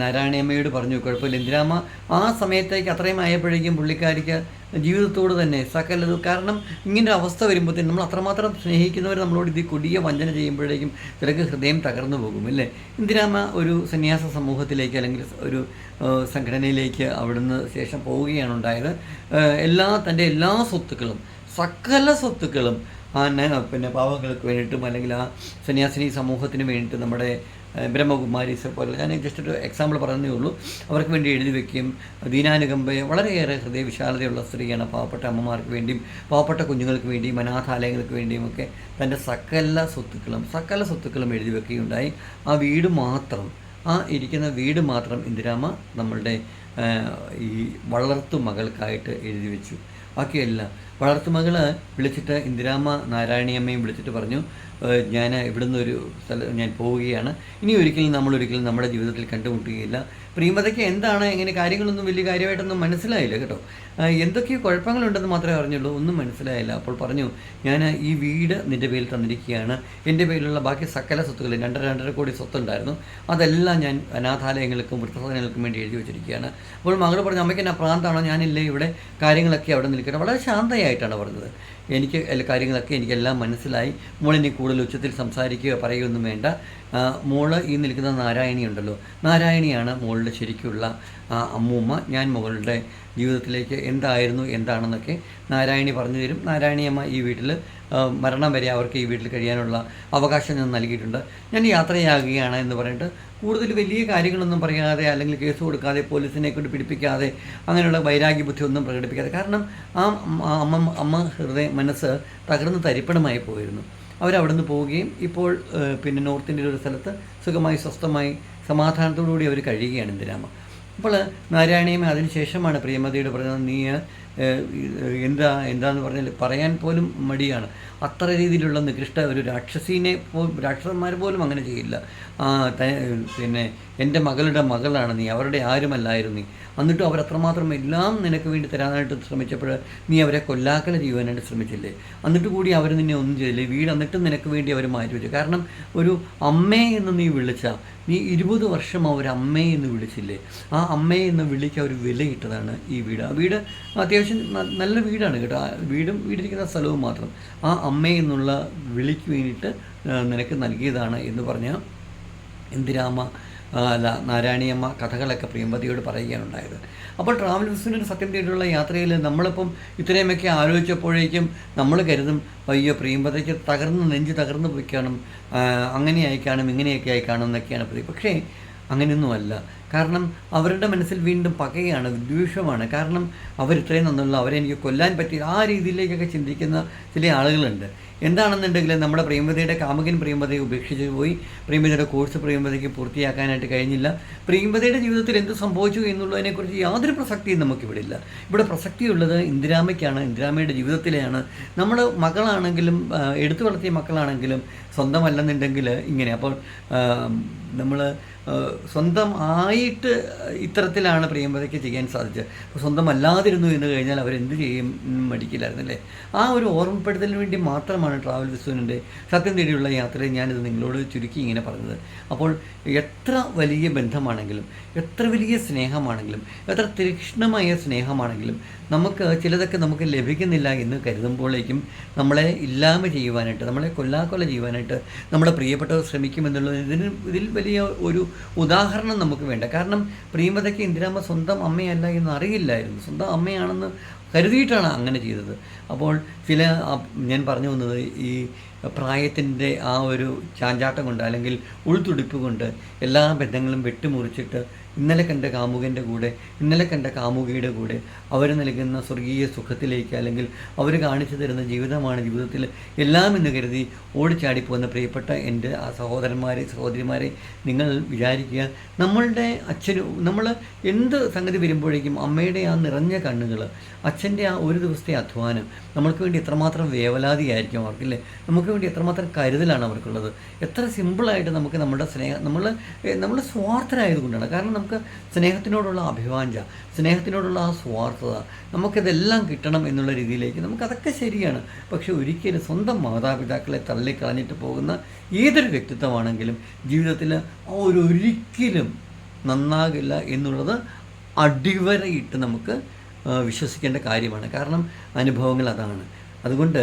നാരായണിയമ്മയോട് പറഞ്ഞു കുഴപ്പമില്ല. ഇന്ദിരാമ്മ ആ സമയത്തേക്ക് അത്രയും ആയപ്പോഴേക്കും പുള്ളിക്കാരിക്ക് ജീവിതത്തോട് തന്നെ സകലത് കാരണം ഇങ്ങനെ അവസ്ഥ വരുമ്പോഴത്തേക്കും നമ്മൾ അത്രമാത്രം സ്നേഹിക്കുന്നവർ നമ്മളോട് ഇത് കൊടിയ വഞ്ചന ചെയ്യുമ്പോഴേക്കും ചിലക്ക് ഹൃദയം തകർന്നു പോകും അല്ലേ ഇന്ദിരാമ്മ ഒരു സന്യാസ സമൂഹത്തിലേക്ക് അല്ലെങ്കിൽ ഒരു സംഘടനയിലേക്ക് അവിടുന്ന് ശേഷം പോവുകയാണ് ഉണ്ടായത്. എല്ലാ തന്റെ എല്ലാ സ്വത്തുക്കളും സകല സ്വത്തുക്കളും പിന്നെ പാവങ്ങൾക്ക് വേണ്ടിയിട്ടും അല്ലെങ്കിൽ ആ സന്യാസിനി സമൂഹത്തിന് വേണ്ടിയിട്ട് നമ്മുടെ ബ്രഹ്മകുമാരീസ് പോലെ. ഞാൻ ജസ്റ്റ് ഒരു എക്സാമ്പിൾ പറഞ്ഞേ ഉള്ളൂ. അവർക്ക് വേണ്ടി എഴുതി വയ്ക്കുകയും ദീനാനുകമ്പയെ വളരെയേറെ ഹൃദയവിശാലതയുള്ള സ്ത്രീയാണ് പാവപ്പെട്ട അമ്മമാർക്ക് വേണ്ടിയും പാവപ്പെട്ട കുഞ്ഞുങ്ങൾക്ക് വേണ്ടിയും അനാഥാലയങ്ങൾക്ക് വേണ്ടിയും ഒക്കെ തന്റെ സകല സ്വത്തുക്കളും സകല സ്വത്തുക്കളും എഴുതി വെക്കുകയുണ്ടായി. ആ വീട് മാത്രം ആ ഇരിക്കുന്ന വീട് മാത്രം ഇന്ദിരാമ നമ്മളുടെ ഈ വളർത്തു മകൾക്കായിട്ട് എഴുതി വെച്ചു. ബാക്കിയെല്ലാം വളർത്തുമകൾ വിളിച്ചിട്ട് ഇന്ദിരാമ്മ നാരായണിയമ്മയും വിളിച്ചിട്ട് പറഞ്ഞു ഞാൻ ഇവിടുന്ന് ഒരു സ്ഥലം ഞാൻ പോവുകയാണ്. ഇനി ഒരിക്കലും നമ്മൾ ഒരിക്കലും നമ്മുടെ ജീവിതത്തിൽ കണ്ടുമുട്ടുകയില്ല. പ്രിയമതയ്ക്ക് എന്താണ് എങ്ങനെ കാര്യങ്ങളൊന്നും വലിയ കാര്യമായിട്ടൊന്നും മനസ്സിലായില്ല കേട്ടോ. എന്തൊക്കെയോ കുഴപ്പങ്ങളുണ്ടെന്ന് മാത്രമേ അറിഞ്ഞുള്ളൂ. ഒന്നും മനസ്സിലായില്ല. അപ്പോൾ പറഞ്ഞു ഞാൻ ഈ വീട് നിന്റെ പേരിൽ തന്നിരിക്കുകയാണ്. എന്റെ പേരിലുള്ള ബാക്കി സകല സ്വത്തുക്കൾ രണ്ടര രണ്ടര കോടി സ്വത്തുണ്ടായിരുന്നു. അതെല്ലാം ഞാൻ അനാഥാലയങ്ങൾക്കും വൃദ്ധസദനങ്ങൾക്കും വേണ്ടി എഴുതി വെച്ചിരിക്കുകയാണ്. അപ്പോൾ മകൾ പറഞ്ഞു അമ്മയ്ക്ക് എന്നാ പ്രാന്താണോ? ഞാനില്ലേ ഇവിടെ. കാര്യങ്ങളൊക്കെ അവിടെ നിൽക്കട്ടെ. വളരെ ശാന്തയായിട്ടാണ് പറഞ്ഞത്. എനിക്ക് കാര്യങ്ങളൊക്കെ എനിക്കെല്ലാം മനസ്സിലായി. മോളിനി കൂടുതൽ ഉച്ചത്തിൽ സംസാരിക്കുക പറയുകയൊന്നും വേണ്ട. മോൾ ഈ നിൽക്കുന്ന നാരായണി ഉണ്ടല്ലോ. നാരായണിയാണ് മോളുടെ ശരിക്കുള്ള അമ്മൂമ്മ. ഞാൻ മകളുടെ ജീവിതത്തിലേക്ക് എന്തായിരുന്നു എന്താണെന്നൊക്കെ നാരായണി പറഞ്ഞു തരും. നാരായണിയമ്മ ഈ വീട്ടിൽ മരണം വരെ അവർക്ക് ഈ വീട്ടിൽ കഴിയാനുള്ള അവകാശം ഞാൻ നൽകിയിട്ടുണ്ട്. ഞാൻ യാത്രയാകുകയാണ് എന്ന് പറഞ്ഞിട്ട് കൂടുതൽ വലിയ കാര്യങ്ങളൊന്നും പറയാതെ അല്ലെങ്കിൽ കേസ് കൊടുക്കാതെ പോലീസിനെ കൊണ്ട് പിടിപ്പിക്കാതെ അങ്ങനെയുള്ള വൈരാഗ്യ ബുദ്ധി ഒന്നും പ്രകടിപ്പിക്കാതെ. കാരണം ആ അമ്മ അമ്മ ഹൃദയ മനസ്സ് തകർന്ന് തരിപ്പണമായി പോയിരുന്നു. അവരവിടുന്ന് പോവുകയും ഇപ്പോൾ പിന്നെ നോർത്ത് ഇന്ത്യയിലെ ഒരു സ്ഥലത്ത് സുഖമായി സ്വസ്ഥമായി സമാധാനത്തോടുകൂടി അവർ കഴിയുകയാണ് ഇന്ദിരാമ അപ്പോൾ നാരായണീയം അതിനുശേഷമാണ് പ്രിയമതിയുടെ പറഞ്ഞത് നീ എന്താ എന്താന്ന് പറഞ്ഞാൽ പറയാൻ പോലും മടിയാണ്. അത്ര രീതിയിലുള്ള നികൃഷ്ട ഒരു രാക്ഷസീനെ രാക്ഷസന്മാർ പോലും അങ്ങനെ ചെയ്യില്ല. പിന്നെ എന്റെ മകളുടെ മകളാണ് നീ അവരുടെ ആരുമല്ലായിരുന്നു നീ. എന്നിട്ടും അവരത്രമാത്രം എല്ലാം നിനക്ക് വേണ്ടി തരാനായിട്ട് ശ്രമിച്ചപ്പോൾ നീ അവരെ കൊല്ലാക്കല ചെയ്യുവാനായിട്ട് ശ്രമിച്ചില്ലേ? എന്നിട്ട് കൂടി അവർ നിന്നെ ഒന്നും ചെയ്തില്ലേ. വീട് എന്നിട്ടും നിനക്ക് വേണ്ടി അവർ മാറ്റി വെച്ചു. കാരണം ഒരു അമ്മേ എന്ന് നീ വിളിച്ച നീ ഇരുപത് വർഷം അവർ അമ്മേ എന്ന് വിളിച്ചില്ലേ? ആ അമ്മേ എന്ന് വിളിക്ക് ഒരു വിലയിട്ടതാണ് ഈ വീട്. ആ വീട് അത്യാവശ്യം നല്ല വീടാണ് കേട്ടോ. ആ വീടും വീടിരിക്കുന്ന സ്ഥലവും മാത്രം. ആ അമ്മേ എന്നുള്ള വിളിക്ക് വേണ്ടിയിട്ട് നിനക്ക് നൽകിയതാണ് എന്ന് പറഞ്ഞ് ഇന്ദിരാമ അല്ല നാരായണിയമ്മ കഥകളൊക്കെ പ്രിയമ്പതിയോട് പറയുകയാണുണ്ടായത് അപ്പോൾ ട്രാവൽ ബിസിനസ് സത്യം തേടിയുള്ള യാത്രയിൽ നമ്മളിപ്പം ഇത്രയുമൊക്കെ ആലോചിച്ചപ്പോഴേക്കും നമ്മൾ കരുതും അയ്യോ പ്രിയമ്പതയ്ക്ക് തകർന്ന് നെഞ്ച് തകർന്ന് പോയി കാണും അങ്ങനെ കാണും ഇങ്ങനെയൊക്കെ ആയി കാണും എന്നൊക്കെയാണ് പക്ഷേ അങ്ങനെയൊന്നുമല്ല. കാരണം അവരുടെ മനസ്സിൽ വീണ്ടും പകയാണ് ദ്വേഷമാണ് കാരണം അവരിത്രയും നന്നുള്ള അവരെ എനിക്ക് കൊല്ലാൻ പറ്റി. ആ രീതിയിലേക്കൊക്കെ ചിന്തിക്കുന്ന ചില ആളുകളുണ്ട്. എന്താണെന്നുണ്ടെങ്കിൽ നമ്മുടെ പ്രിയമതയുടെ കാമുകൻ പ്രിയമതയെ ഉപേക്ഷിച്ച് പോയി. പ്രിയമതയുടെ കോഴ്സ് പ്രിയമതയ്ക്ക് പൂർത്തിയാക്കാനായിട്ട് കഴിഞ്ഞില്ല. പ്രിയമതയുടെ ജീവിതത്തിൽ എന്ത് സംഭവിച്ചു എന്നുള്ളതിനെക്കുറിച്ച് യാതൊരു പ്രസക്തിയും നമുക്കിവിടെ ഇല്ല ഇവിടെ പ്രസക്തിയുള്ളത് ഇന്ദിരാമയ്ക്കാണ് ഇന്ദിരാമയുടെ ജീവിതത്തിലെയാണ്. നമ്മൾ മകളാണെങ്കിലും എടുത്തു വളർത്തിയ മക്കളാണെങ്കിലും സ്വന്തമല്ലെന്നുണ്ടെങ്കിൽ ഇങ്ങനെ. അപ്പോൾ നമ്മൾ സ്വന്തം ആയിട്ട് ഇത്തരത്തിലാണ് പ്രിയമ്പതയ്ക്ക് ചെയ്യാൻ സാധിച്ചത്. സ്വന്തം അല്ലാതിരുന്നു എന്ന് കഴിഞ്ഞാൽ അവരെന്ത് ചെയ്യും മടിക്കില്ലായിരുന്നു അല്ലേ ആ ഒരു ഓർമ്മപ്പെടുത്തലിന് വേണ്ടി മാത്രമാണ് ട്രാവൽ വിസുവിന്റെ സത്യം തേടിയുള്ള യാത്രയിൽ ഞാനിത് നിങ്ങളോട് ചുരുക്കി ഇങ്ങനെ പറഞ്ഞത്. അപ്പോൾ എത്ര വലിയ ബന്ധമാണെങ്കിലും എത്ര വലിയ സ്നേഹമാണെങ്കിലും എത്ര തീക്ഷ്ണമായ സ്നേഹമാണെങ്കിലും നമുക്ക് ചിലതൊക്കെ നമുക്ക് ലഭിക്കുന്നില്ല എന്ന് കരുതുമ്പോഴേക്കും നമ്മളെ ഇല്ലാമ ചെയ്യുവാനായിട്ട് നമ്മളെ കൊല്ലാക്കൊല ചെയ്യുവാനായിട്ട് നമ്മുടെ പ്രിയപ്പെട്ടവർ ശ്രമിക്കുമെന്നുള്ളത് ഇതിന് ഇതിൽ വലിയ ഒരു ഉദാഹരണം നമുക്ക് വേണ്ട. കാരണം പ്രിയമതയ്ക്ക് ഇന്ദിരാമ്മ സ്വന്തം അമ്മയല്ല എന്ന് അറിയില്ലായിരുന്നു. സ്വന്തം അമ്മയാണെന്ന് കരുതിയിട്ടാണ് അങ്ങനെ ചെയ്തത്. അപ്പോൾ ചില ഞാൻ പറഞ്ഞു വന്നത് ഈ പ്രായത്തിന്റെ ആ ഒരു ചാഞ്ചാട്ടം കൊണ്ട് അല്ലെങ്കിൽ ഉൾത്തുടിപ്പ് കൊണ്ട് എല്ലാ ബന്ധങ്ങളും വെട്ടിമുറിച്ചിട്ട് ഇന്നലെ കണ്ട കാമുകന്റെ കൂടെ ഇന്നലെ കണ്ട കാമുകിയുടെ കൂടെ അവർ നൽകുന്ന സ്വർഗീയ സുഖത്തിലേക്ക് അല്ലെങ്കിൽ അവർ കാണിച്ചു തരുന്ന ജീവിതമാണ് ജീവിതത്തിൽ എല്ലാം എന്ന് കരുതി ഓടിച്ചാടിപ്പോകുന്ന പ്രിയപ്പെട്ട എന്റെ ആ സഹോദരന്മാരെ സഹോദരിമാരെ നിങ്ങൾ വിചാരിക്കുക നമ്മളുടെ അച്ഛനും നമ്മൾ എന്ത് സംഗതി വരുമ്പോഴേക്കും അമ്മയുടെ ആ നിറഞ്ഞ കണ്ണുകൾ അച്ഛന്റെ ആ ഒരു ദിവസത്തെ അധ്വാനം നമ്മൾക്ക് വേണ്ടി എത്രമാത്രം വേവലാതിയായിരിക്കും അവർക്കില്ലേ? നമുക്ക് വേണ്ടി എത്രമാത്രം കരുതലാണ് അവർക്കുള്ളത്. എത്ര സിമ്പിളായിട്ട് നമുക്ക് നമ്മുടെ സ്നേഹം നമ്മൾ നമ്മൾ സ്വാർത്ഥരായതുകൊണ്ടാണ്. കാരണം നമുക്ക് സ്നേഹത്തിനോടുള്ള അഭിവാഞ്ച സ്നേഹത്തിനോടുള്ള ആ സ്വാർത്ഥത നമുക്കിതെല്ലാം കിട്ടണം എന്നുള്ള രീതിയിലേക്ക് നമുക്കതൊക്കെ ശരിയാണ്. പക്ഷെ ഒരിക്കലും സ്വന്തം മാതാപിതാക്കളെ തള്ളിക്കളഞ്ഞിട്ട് പോകുന്ന ഏതൊരു വ്യക്തിത്വമാണെങ്കിലും ജീവിതത്തിൽ ആ ഒരു ഒരിക്കലും നന്നാകില്ല എന്നുള്ളത് അടിവരയിട്ട് നമുക്ക് വിശ്വസിക്കേണ്ട കാര്യമാണ്. കാരണം അനുഭവങ്ങൾ അതാണ്. അതുകൊണ്ട്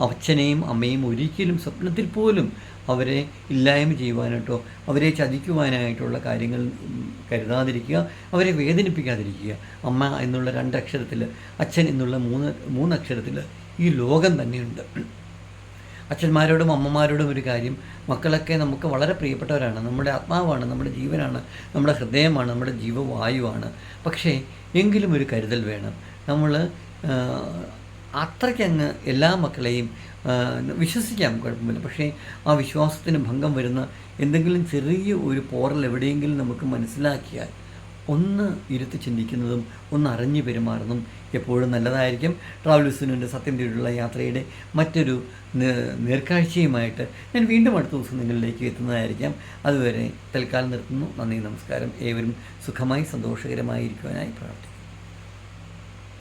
അച്ഛനെയും അമ്മയും ഒരിക്കലും സ്വപ്നത്തിൽ പോലും അവരെ ഇല്ലായ്മ ചെയ്യുവാനായിട്ടോ അവരെ ചതിക്കുവാനായിട്ടുള്ള കാര്യങ്ങൾ കരുതാതിരിക്കുക അവരെ വേദനിപ്പിക്കാതിരിക്കുക. അമ്മ എന്നുള്ള രണ്ടക്ഷരത്തിൽ അച്ഛൻ എന്നുള്ള മൂന്ന് മൂന്നക്ഷരത്തിൽ ഈ ലോകം തന്നെയുണ്ട്. അച്ഛന്മാരോടും അമ്മമാരോടും ഒരു കാര്യം മക്കളൊക്കെ നമുക്ക് വളരെ പ്രിയപ്പെട്ടവരാണ്. നമ്മുടെ ആത്മാവാണ് നമ്മുടെ ജീവനാണ് നമ്മുടെ ഹൃദയമാണ് നമ്മുടെ ജീവവായുവാണ്. പക്ഷേ എങ്കിലും ഒരു കരുതൽ വേണം. നമ്മൾ അത്രയ്ക്കങ്ങ് എല്ലാ മക്കളെയും വിശ്വസിക്കാം കുഴപ്പമില്ല. പക്ഷേ ആ വിശ്വാസത്തിന് ഭംഗം വരുന്ന എന്തെങ്കിലും ചെറിയ ഒരു പോറൽ എവിടെയെങ്കിലും നമുക്ക് മനസ്സിലാക്കിയാൽ ഒന്ന് ഇരുത്തി ചിന്തിക്കുന്നതും ഒന്ന് അറിഞ്ഞു പെരുമാറുന്നതും എപ്പോഴും നല്ലതായിരിക്കും. ട്രാവൽ വിസുവിന്റെ സത്യം തേടിയുള്ള യാത്രയുടെ മറ്റൊരു നേർക്കാഴ്ചയുമായിട്ട് ഞാൻ വീണ്ടും അടുത്ത ദിവസം നിങ്ങളിലേക്ക് എത്തുന്നതായിരിക്കാം. അതുവരെ തൽക്കാലം നിർത്തുന്നു. നന്ദി നമസ്കാരം. ഏവരും സുഖമായി സന്തോഷകരമായി ഇരിക്കുവാനായി പ്രാർത്ഥിക്കുന്നു.